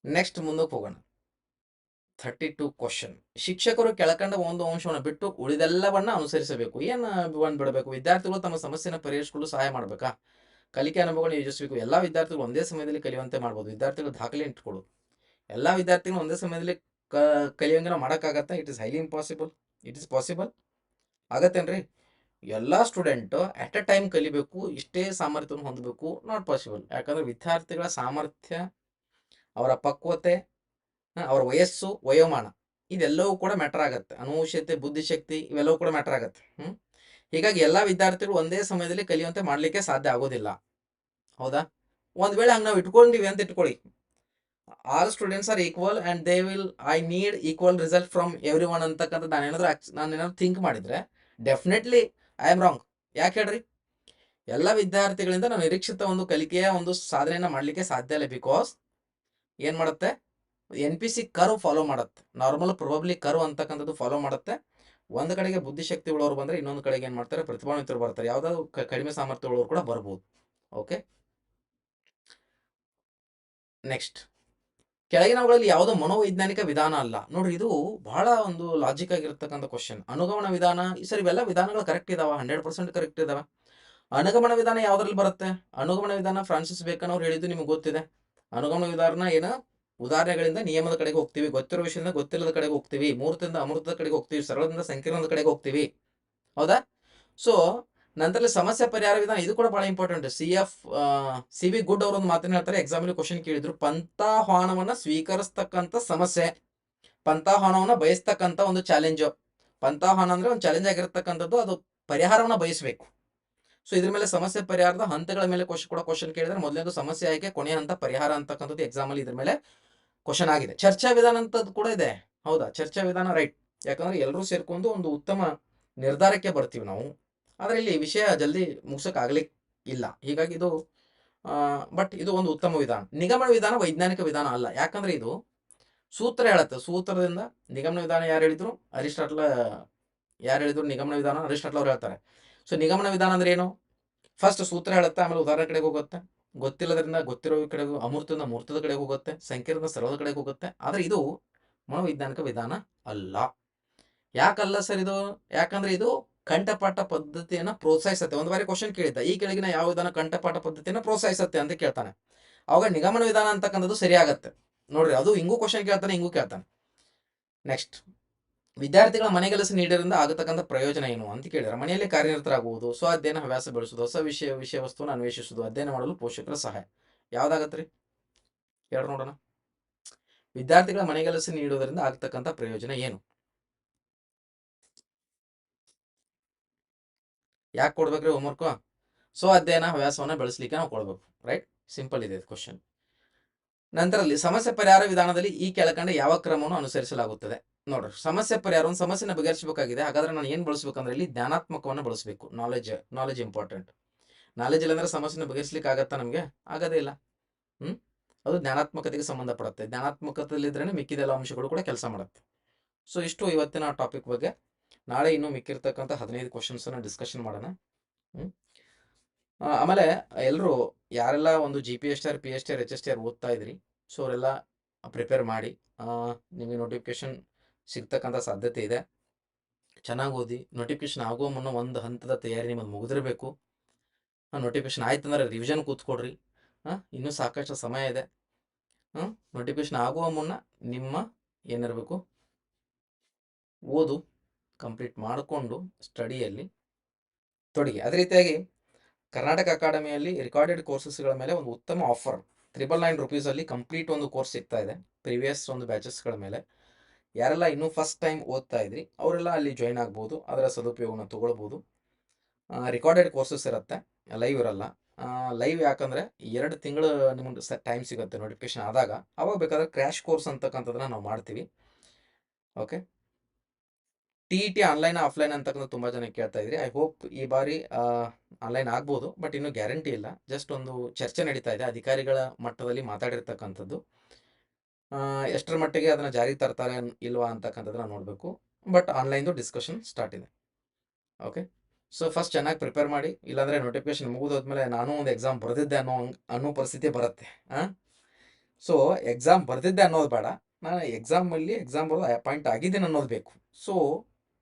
ನೆಕ್ಸ್ಟ್ ಮುಂದಕ್ಕೆ ಹೋಗೋಣ. ಥರ್ಟಿ ಟು ಕ್ವಶನ್ ಶಿಕ್ಷಕರು ಕೆಳಕಂಡ ಒಂದು ಅಂಶವನ್ನು ಬಿಟ್ಟು ಉಳಿದೆಲ್ಲವನ್ನ ಅನುಸರಿಸಬೇಕು. ಏನು ಒಂದು ಬಿಡಬೇಕು? ವಿದ್ಯಾರ್ಥಿಗಳು ತಮ್ಮ ಸಮಸ್ಯೆನ ಪರಿಹರಿಸಿಕೊಳ್ಳಲು ಸಹಾಯ ಮಾಡಬೇಕಾ? ಕಲಿಕೆ ಅನುಭವಗಳನ್ನು ಯೋಜಿಸಬೇಕು ಎಲ್ಲ ವಿದ್ಯಾರ್ಥಿಗಳು ಒಂದೇ ಸಮಯದಲ್ಲಿ ಕಲಿಯುವಂತೆ ಮಾಡ್ಬೋದು. ವಿದ್ಯಾರ್ಥಿಗಳು ದಾಖಲೆ ಇಟ್ಕೊಳ್ಳೋದು. ಎಲ್ಲ ವಿದ್ಯಾರ್ಥಿಗಳು ಒಂದೇ ಸಮಯದಲ್ಲಿ ಕ ಮಾಡೋಕ್ಕಾಗತ್ತಾ? It is highly impossible it is possible ಆಗತ್ತೇನ್ರಿ? ಎಲ್ಲ ಸ್ಟೂಡೆಂಟ್ ಅಟ್ ಅ ಟೈಮ್ ಕಲಿಬೇಕು, ಇಷ್ಟೇ ಸಾಮರ್ಥ್ಯವನ್ನು ಹೊಂದಬೇಕು ನಾಟ್ ಪಾಸಿಬಲ್ ಯಾಕಂದ್ರೆ ವಿದ್ಯಾರ್ಥಿಗಳ ಸಾಮರ್ಥ್ಯ, ಅವರ ಪಕ್ವತೆ ಅವರ ವಯಸ್ಸು, ವಯೋಮಾನ, ಇದೆಲ್ಲವೂ ಕೂಡ ಮ್ಯಾಟರ್ ಆಗತ್ತೆ. ಅನುವಶ್ಯತೆ, ಬುದ್ಧಿಶಕ್ತಿ, ಇವೆಲ್ಲವೂ ಕೂಡ ಮ್ಯಾಟರ್ ಆಗತ್ತೆ. ಹೀಗಾಗಿ ಎಲ್ಲ ವಿದ್ಯಾರ್ಥಿಗಳು ಒಂದೇ ಸಮಯದಲ್ಲಿ ಕಲಿಯುವಂತೆ ಮಾಡ್ಲಿಕ್ಕೆ ಸಾಧ್ಯ ಆಗೋದಿಲ್ಲ. ಹೌದಾ? ಒಂದ್ ವೇಳೆ ಹಂಗೆ ನಾವು ಇಟ್ಕೊಂಡಿವಿ ಅಂತ ಇಟ್ಕೊಳ್ಳಿ. All students are equal and they will I need equal result from everyone ಅಂತಕ್ಕಂಥ ನಾನು ಏನಾದ್ರು ನಾನು ಏನಾದ್ರು ಥಿಂಕ್ ಮಾಡಿದ್ರೆ ಡೆಫಿನೆಟ್ಲಿ ಐ ಆಮ್ ರಾಂಗ್ ಯಾಕೆ ಹೇಳ್ರಿ? ಎಲ್ಲ ವಿದ್ಯಾರ್ಥಿಗಳಿಂದ ನಾವು ನಿರೀಕ್ಷಿತ ಒಂದು ಕಲಿಕೆಯ ಒಂದು ಸಾಧನೆಯನ್ನ ಮಾಡ್ಲಿಕ್ಕೆ ಸಾಧ್ಯ ಇಲ್ಲ ಬಿಕಾಸ್ ಏನ್ ಮಾಡುತ್ತೆ? N P C curve follow ಮಾಡುತ್ತೆ. ನಾರ್ಮಲ್ ಪ್ರೊಬಬ್ಲಿ ಕರ್ವ್ ಅಂತಕ್ಕಂಥದ್ದು ಫಾಲೋ ಮಾಡುತ್ತೆ. ಒಂದು ಕಡೆಗೆ ಬುದ್ಧಿಶಕ್ತಿ ಉಳ್ಳವರು ಬಂದ್ರೆ ಇನ್ನೊಂದು ಕಡೆಗೆ ಏನು ಮಾಡ್ತಾರೆ? ಪ್ರತಿಭಾನ್ವಿತರು ಬರ್ತಾರೆ. ಯಾವುದಾದ್ರು ಕಡಿಮೆ ಸಾಮರ್ಥ್ಯ ಉಳ್ಳವರು ಕೂಡ ಬರ್ಬೋದು. ಓಕೆ ನೆಕ್ಸ್ಟ್ ಕೆಳಗಿನವುಗಳಲ್ಲಿ ಯಾವುದೋ ಮನೋವೈಜ್ಞಾನಿಕ ವಿಧಾನ ಅಲ್ಲ. ನೋಡ್ರಿ, ಇದು ಬಹಳ ಒಂದು ಲಾಜಿಕ್ ಆಗಿರ್ತಕ್ಕಂಥ ಕ್ವಶನ್ ಅನುಗಮನ ವಿಧಾನ, ಈ ಸರ್ ಇವೆಲ್ಲ ವಿಧಾನಗಳು ಕರೆಕ್ಟ್ ಇದಾವ ಹಂಡ್ರೆಡ್ ಪರ್ಸೆಂಟ್ ಕರೆಕ್ಟ್ ಇದಾವೆ. ಅನುಗಮನ ವಿಧಾನ ಯಾವ್ದ್ರಲ್ಲಿ ಬರುತ್ತೆ? ಅನುಗಮನ ವಿಧಾನ ಫ್ರಾನ್ಸಿಸ್ ಬೇಕನ್ ಅವ್ರು ಹೇಳಿದ್ದು ನಿಮ್ಗೆ ಗೊತ್ತಿದೆ. ಅನುಗಮನ ವಿಧಾನ ಏನ? ಉದಾಹರಣೆಗಳಿಂದ ನಿಯಮದ ಕಡೆಗೆ ಹೋಗ್ತೀವಿ, ಗೊತ್ತಿರೋ ವಿಷಯದಿಂದ ಗೊತ್ತಿಲ್ಲದ ಕಡೆಗೆ ಹೋಗ್ತೀವಿ ಮೂರ್ತದಿಂದ ಅಮೃತದ ಕಡೆಗೆ ಹೋಗ್ತೀವಿ, ಸರಳದಿಂದ ಸಂಕೀರ್ಣದ ಕಡೆಗೆ ಹೋಗ್ತೀವಿ. ಹೌದಾ? ಸೊ ನಂತರದಲ್ಲಿ ಸಮಸ್ಯೆ ಪರಿಹಾರ ವಿಧಾನ ಇದು ಕೂಡ ಬಹಳ important C F C V Good ಅವರೊಂದು ಮಾತನ್ನ ಹೇಳ್ತಾರೆ ಎಕ್ಸಾಮಲ್ಲಿ ಕ್ವಶನ್ ಕೇಳಿದ್ರು, ಪಂಥಾಹ್ವಾನವನ್ನ ಸ್ವೀಕರಿಸ್ತಕ್ಕಂಥ ಸಮಸ್ಯೆ, ಪಂಥಾಹ್ವಾನವನ್ನ ಬಯಸ್ತಕ್ಕಂಥ ಒಂದು ಚಾಲೆಂಜ್ ಪಂಥಾಹ್ವಾನ ಅಂದ್ರೆ ಒಂದು ಚಾಲೆಂಜ್ ಆಗಿರತಕ್ಕಂಥದ್ದು, ಅದು ಪರಿಹಾರವನ್ನ ಬಯಸಬೇಕು. ಸೊ ಇದ್ರ ಮೇಲೆ ಸಮಸ್ಯೆ ಪರಿಹಾರದ ಹಂತಗಳ ಮೇಲೆ ಕ್ವಶನ್ ಕೂಡ ಕ್ವಶನ್ ಕೇಳಿದ್ರೆ ಮೊದಲನೇದು ಸಮಸ್ಯೆ ಆಯ್ಕೆ, ಕೊನೆಯ ಹಂತ ಪರಿಹಾರ ಅಂತಕ್ಕಂಥದ್ದು ಎಕ್ಸಾಮ್ ಅಲ್ಲಿ ಇದ್ರ ಮೇಲೆ ಕ್ವಶನ್ ಆಗಿದೆ. ಚರ್ಚಾ ವಿಧಾನ ಅಂತದ್ದು ಕೂಡ ಇದೆ. ಹೌದಾ? ಚರ್ಚಾ ವಿಧಾನ ರೈಟ್ ಯಾಕಂದ್ರೆ ಎಲ್ಲರೂ ಸೇರ್ಕೊಂಡು ಒಂದು ಉತ್ತಮ ನಿರ್ಧಾರಕ್ಕೆ ಬರ್ತೀವಿ ನಾವು. ಆದ್ರೆ ಇಲ್ಲಿ ವಿಷಯ ಜಲ್ದಿ ಮುಗ್ಸಕ್ ಆಗ್ಲಿಕ್ಕೆ ಇಲ್ಲ. ಹೀಗಾಗಿ ಇದು ಬಟ್ ಇದು ಒಂದು ಉತ್ತಮ ವಿಧಾನ. ನಿಗಮನ ವಿಧಾನ ವೈಜ್ಞಾನಿಕ ವಿಧಾನ ಅಲ್ಲ. ಯಾಕಂದ್ರೆ ಇದು ಸೂತ್ರ ಹೇಳುತ್ತೆ. ಸೂತ್ರದಿಂದ ನಿಗಮನ ವಿಧಾನ ಯಾರು ಹೇಳಿದ್ರು? ಅರಿಸ್ಟಾಟ್ಲ, ಯಾರು ಹೇಳಿದ್ರು? ನಿಗಮನ ವಿಧಾನ ಅರಿಷ್ಟಾಟ್ಲ ಅವ್ರು ಹೇಳ್ತಾರೆ. ಸೊ ನಿಗಮನ ವಿಧಾನ ಅಂದ್ರೆ ಏನು? ಫಸ್ಟ್ ಸೂತ್ರ ಹೇಳುತ್ತೆ, ಆಮೇಲೆ ಉದಾಹರಣೆ ಕಡೆಗೆ ಹೋಗುತ್ತೆ. ಗೊತ್ತಿಲ್ಲದ್ರಿಂದ ಗೊತ್ತಿರೋ ಕಡೆಗೆ, ಅಮೂರ್ತದಿಂದ ಮೂರ್ತದ ಕಡೆಗೆ ಹೋಗುತ್ತೆ. ಸಂಕೀರ್ಣದ ಸರಳದ ಕಡೆಗೆ ಹೋಗುತ್ತೆ. ಆದ್ರೆ ಇದು ಮನೋವೈಜ್ಞಾನಿಕ ವಿಧಾನ ಅಲ್ಲ. ಯಾಕಲ್ಲ ಸರ್ ಇದು? ಯಾಕಂದ್ರೆ ಇದು ಕಂಠಪಾಠ ಪದ್ಧತಿಯನ್ನ ಪ್ರೋತ್ಸಾಹಿಸುತ್ತೆ. ಒಂದು ಬಾರಿ ಕ್ವಶನ್ ಕೇಳಿದ್ದ. ಈ ಕೆಳಗಿನ ಯಾವ ವಿಧಾನ ಕಂಠಪಾಠ ಪದ್ಧತಿಯನ್ನ ಪ್ರೋತ್ಸಾಹಿಸುತ್ತೆ ಅಂತ ಕೇಳ್ತಾನೆ. ಅವಾಗ ನಿಗಮನ ವಿಧಾನ ಅಂತಕ್ಕಂಥದ್ದು ಸರಿಯಾಗತ್ತೆ. ನೋಡ್ರಿ, ಅದು ಹಿಂಗೂ ಕ್ವಶನ್ ಕೇಳ್ತಾನೆ, ಹಿಂಗೂ ಕೇಳ್ತಾನೆ. ನೆಕ್ಸ್ಟ್ ವಿದ್ಯಾರ್ಥಿಗಳ ಮನೆಗೆಲಸ ನೀಡೋದ್ರಿಂದ ಆಗತಕ್ಕಂಥ ಪ್ರಯೋಜನ ಏನು ಅಂತ ಕೇಳಿದ್ರೆ. ಮನೆಯಲ್ಲಿ ಕಾರ್ಯನಿರತರಾಗುವುದು ಸ್ವ ಅಧ್ಯಯನ ಹವ್ಯಾಸ ಬೆಳೆಸುವುದು, ಹೊಸ ವಿಷಯ ವಿಷಯ ವಸ್ತುವನ್ನು ಅನ್ವೇಷಿಸುವುದು, ಅಧ್ಯಯನ ಮಾಡಲು ಪೋಷಕರ ಸಹಾಯ. ಯಾವ್ದಾಗತ್ರಿ? ಹೇಳಿ ನೋಡೋಣ. ವಿದ್ಯಾರ್ಥಿಗಳ ಮನೆಗೆಲಸ ನೀಡುವುದರಿಂದ ಆಗ್ತಕ್ಕಂಥ ಪ್ರಯೋಜನ ಏನು? ಯಾಕೆ ಕೊಡ್ಬೇಕ್ರಿ ಹೋಮ್ವರ್ಕು ಸೊ ಅಧ್ಯಯನ ಹವ್ಯಾಸವನ್ನು ಬೆಳೆಸಲಿಕ್ಕೆ ನಾವು ಕೊಡಬೇಕು ರೈಟ್ ಸಿಂಪಲ್ ಇದೆ ಕ್ವಶನ್ ನಂತರದಲ್ಲಿ ಸಮಸ್ಯೆ ಪರಿಹಾರ ವಿಧಾನದಲ್ಲಿ ಈ ಕೆಳಕಂಡ ಯಾವ ಕ್ರಮವನ್ನು ಅನುಸರಿಸಲಾಗುತ್ತದೆ? ನೋಡ್ರಿ, ಸಮಸ್ಯೆ ಪರಿಹಾರ ಒಂದು ಸಮಸ್ಯೆನ ಬಗೆಹರಿಸಬೇಕಾಗಿದೆ, ಹಾಗಾದ್ರೆ ನಾನು ಏನು ಬಳಸಬೇಕಂದ್ರೆ ಇಲ್ಲಿ ಜ್ಞಾನಾತ್ಮಕವನ್ನು ಬಳಸಬೇಕು. ನಾಲೆಜ್ ನಾಲೆಜ್ ಇಂಪಾರ್ಟೆಂಟ್ ನಾಲೆಜ್ ಇಲ್ಲ ಅಂದ್ರೆ ಸಮಸ್ಯೆನ ಬಗೆಹರಿಸಲಿಕ್ಕೆ ಆಗತ್ತಾ ನಮಗೆ? ಆಗೋದೇ ಇಲ್ಲ. ಹ್ಮ್? ಅದು ಜ್ಞಾನಾತ್ಮಕತೆಗೆ ಸಂಬಂಧಪಡುತ್ತೆ. ಜ್ಞಾನಾತ್ಮಕತೆಯಲ್ಲಿದ್ದರೆ ಮಿಕ್ಕಿದೆಲ್ಲ ಅಂಶಗಳು ಕೂಡ ಕೆಲಸ ಮಾಡುತ್ತೆ. ಸೊ ಇಷ್ಟು ಇವತ್ತಿನ ಟಾಪಿಕ್ ಬಗ್ಗೆ. ನಾಳೆ ಇನ್ನೂ ಮಿಕ್ಕಿರ್ತಕ್ಕಂಥ ಹದಿನೈದು ಕ್ವಶನ್ಸನ್ನು ಡಿಸ್ಕಷನ್ ಮಾಡೋಣ. ಆಮೇಲೆ ಎಲ್ಲರೂ ಯಾರೆಲ್ಲ ಒಂದು G P S T R P S T R H S T R ಓದ್ತಾ ಇದ್ರಿ, ಸೊ ಅವರೆಲ್ಲ ಪ್ರಿಪೇರ್ ಮಾಡಿ ನಿಮಗೆ ನೋಟಿಫಿಕೇಶನ್ ಸಿಗ್ತಕ್ಕಂಥ ಸಾಧ್ಯತೆ ಇದೆ. ಚೆನ್ನಾಗಿ ಓದಿ ನೋಟಿಫಿಕೇಶನ್ ಆಗುವ ಮುನ್ನ ಒಂದು ಹಂತದ ತಯಾರಿ ನಿಮ್ಮದು ಮುಗಿದಿರಬೇಕು. ನೋಟಿಫಿಕೇಶನ್ ಆಯ್ತು ಅಂದ್ರೆ ರಿವಿಷನ್ ಕೂತ್ಕೊಡ್ರಿ. ಹಾಂ ಇನ್ನೂ ಸಾಕಷ್ಟು ಸಮಯ ಇದೆ. ಹಾಂ ನೋಟಿಫಿಕೇಶನ್ ಆಗುವ ಮುನ್ನ ನಿಮ್ಮ ಏನಿರಬೇಕು, ಓದು. ಕಂಪ್ಲೀಟ್ ಮಾಡಿಕೊಂಡು ಸ್ಟಡಿಯಲ್ಲಿ ತೊಡಗಿ. ಅದೇ ರೀತಿಯಾಗಿ ಕರ್ನಾಟಕ ಅಕಾಡೆಮಿಯಲ್ಲಿ ರೆಕಾರ್ಡೆಡ್ ಕೋರ್ಸಸ್ಗಳ ಮೇಲೆ ಒಂದು ಉತ್ತಮ ಆಫರ್ ತ್ರಿಬಲ್ ನೈನ್ ರುಪೀಸಲ್ಲಿ ಕಂಪ್ಲೀಟ್ ಒಂದು ಕೋರ್ಸ್ ಸಿಗ್ತಾ ಇದೆ ಪ್ರಿವಿಯಸ್ ಒಂದು ಬ್ಯಾಚಸ್ಗಳ ಮೇಲೆ. ಯಾರೆಲ್ಲ ಇನ್ನೂ ಫಸ್ಟ್ ಟೈಮ್ ಓದ್ತಾ ಇದ್ರಿ, ಅವರೆಲ್ಲ ಅಲ್ಲಿ ಜಾಯ್ನ್ ಆಗ್ಬೋದು, ಅದರ ಸದುಪಯೋಗನ ತೊಗೊಳ್ಬೋದು. ರೆಕಾರ್ಡೆಡ್ ಕೋರ್ಸಸ್ ಇರುತ್ತೆ ಲೈವ್ ಇರಲ್ಲ. ಲೈವ್ ಯಾಕಂದರೆ ಎರಡು ತಿಂಗಳು ನಿಮಗೆ ಸ ಟೈಮ್ ಸಿಗುತ್ತೆ ನೋಟಿಫಿಕೇಶನ್ ಆದಾಗ. ಅವಾಗ ಬೇಕಾದ್ರೆ ಕ್ರ್ಯಾಶ್ ಕೋರ್ಸ್ ಅಂತಕ್ಕಂಥದ್ದನ್ನ ನಾವು ಮಾಡ್ತೀವಿ. Okay T E T online offline ಅಂತಕ್ಕಂಥ ತುಂಬ ಜನ ಕೇಳ್ತಾ ಇದ್ರಿ. ಐ ಹೋಪ್ ಈ ಬಾರಿ ಆನ್ಲೈನ್ ಆಗ್ಬೋದು ಬಟ್ ಇನ್ನೂ ಗ್ಯಾರಂಟಿ ಇಲ್ಲ. ಜಸ್ಟ್ ಒಂದು ಚರ್ಚೆ ನಡೀತಾ ಇದೆ. ಅಧಿಕಾರಿಗಳ ಮಟ್ಟದಲ್ಲಿ ಮಾತಾಡಿರ್ತಕ್ಕಂಥದ್ದು. ಎಷ್ಟರ ಮಟ್ಟಿಗೆ ಅದನ್ನು ಜಾರಿಗೆ ತರ್ತಾರೆ ಇಲ್ವಾ ಅಂತಕ್ಕಂಥದ್ದನ್ನ ನೋಡಬೇಕು. ಬಟ್ ಆನ್ಲೈನ್ದು ಡಿಸ್ಕಷನ್ ಸ್ಟಾರ್ಟ್ ಇದೆ. ಓಕೆ ಸೊ ಫಸ್ಟ್ ಚೆನ್ನಾಗಿ ಪ್ರಿಪೇರ್ ಮಾಡಿ. ಇಲ್ಲಾಂದರೆ ನೋಟಿಫಿಕೇಶನ್ ಮುಗಿದೋದ್ಮೇಲೆ ನಾನು ಒಂದು ಎಕ್ಸಾಮ್ ಬರೆದಿದ್ದೆ ಅನ್ನೋ ಅನ್ನೋ ಪರಿಸ್ಥಿತಿ ಬರುತ್ತೆ. ಹಾಂ ಸೊ ಎಕ್ಸಾಮ್ ಬರೆದಿದ್ದೆ ಅನ್ನೋದು ಬೇಡ. ನಾನು ಎಕ್ಸಾಮಲ್ಲಿ ಎಕ್ಸಾಮ್ ಬರೋದು ಅಪಾಯಿಂಟ್ ಆಗಿದ್ದೀನಿ ಅನ್ನೋದು ಬೇಕು. So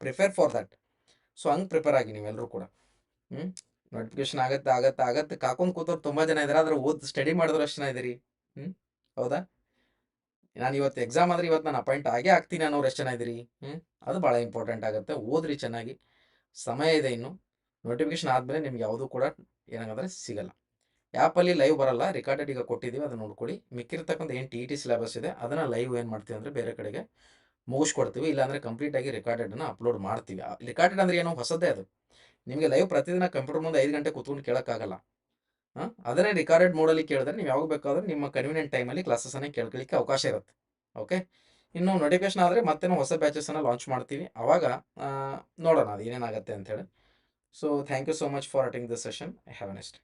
prepare for that so ಹಂಗೆ ಪ್ರಿಪೇರ್ ಆಗಿ ನೀವೆಲ್ಲರೂ ಕೂಡ. ಹ್ಞೂ ನೋಟಿಫಿಕೇಶನ್ ಆಗತ್ತೆ ಆಗತ್ತೆ ಆಗತ್ತೆ. ಕಾಕೊಂಡು ಕೂತವ್ರು ತುಂಬ ಜನ ಇದ್ದಾರೆ ಆದ್ರೆ ಓದ್ ಸ್ಟಡಿ ಮಾಡಿದ್ರು ಅಷ್ಟು ಇದ್ದೀರಿ. ಹ್ಞೂ ಹೌದಾ? ನಾನು ಇವತ್ತು ಎಕ್ಸಾಮ್ ಆದರೆ ಇವತ್ತು ನಾನು ಅಪಾಯಿಂಟ್ ಆಗೇ ಆಗ್ತೀನಿ ಅನ್ನೋರು ಎಷ್ಟು ಜನ ಹ್ಞೂ ಅದು ಭಾಳ ಇಂಪಾರ್ಟೆಂಟ್ ಆಗುತ್ತೆ. ಓದ್ರಿ ಚೆನ್ನಾಗಿ. ಸಮಯ ಇದೆ ಇನ್ನು. ನೋಟಿಫಿಕೇಶನ್ ಆದಮೇಲೆ ನಿಮ್ಗೆ ಯಾವುದೂ ಕೂಡ ಏನಾಗಂದ್ರೆ ಸಿಗಲ್ಲ. ಆ್ಯಪಲ್ಲಿ ಲೈವ್ ಬರಲ್ಲ. ರೆಕಾರ್ಡೆಡ್ ಈಗ ಕೊಟ್ಟಿದ್ದೀವಿ, ಅದನ್ನು ನೋಡ್ಕೊಳ್ಳಿ ಮಿಕ್ಕಿರ್ತಕ್ಕಂಥ ಏನು ಟಿ ಇ ಟಿ ಸಿಲೆಬಸ್ ಇದೆ, ಅದನ್ನು ಲೈವ್ ಏನು ಮಾಡ್ತೀವಿ ಅಂದರೆ ಬೇರೆ ಕಡೆಗೆ ಮುಗಿಸ್ಕೊಡ್ತೀವಿ, ಇಲ್ಲಾಂದರೆ ಕಂಪ್ಲೀಟಾಗಿ ರೆಕಾರ್ಡೆಡನ್ನು ಅಪ್ಲೋಡ್ ಮಾಡ್ತೀವಿ. ರೆಕಾರ್ಡೆಡ್ ಅಂದರೆ ಏನೋ ಹೊಸದೇ ಅದು. ನಿಮಗೆ ಲೈವ್ ಪ್ರತಿದಿನ ಕಂಪ್ಯೂಟರ್ ಮುಂದೆ ಐದು ಗಂಟೆ ಕೂತ್ಕೊಂಡು ಕೇಳೋಕ್ಕಾಗಲ್ಲ. ಹಾಂ? ಅದನ್ನೇ ರೆಕಾರ್ಡೆಡ್ ಮೋಡಲ್ಲಿ ಕೇಳಿದ್ರೆ ನೀವು ಯಾವಾಗ ಬೇಕಾದ್ರೆ ನಿಮ್ಮ ಕನ್ವೀನಿಯಂಟ್ ಟೈಮಲ್ಲಿ ಕ್ಲಾಸಸ್ಸನ್ನೇ ಕೇಳ್ಕೊಳ್ಳಿಕ್ಕೆ ಅವಕಾಶ ಇರುತ್ತೆ. ಓಕೆ ಇನ್ನು ನೋಟಿಫಿಕೇಶನ್ ಆದರೆ ಮತ್ತೆ ಹೊಸ ಬ್ಯಾಚಸನ್ನು ಲಾಂಚ್ ಮಾಡ್ತೀವಿ. ಆವಾಗ ನೋಡೋಣ ಅದು ಏನೇನಾಗುತ್ತೆ ಅಂತೇಳಿ so thank you so much for attending this session have next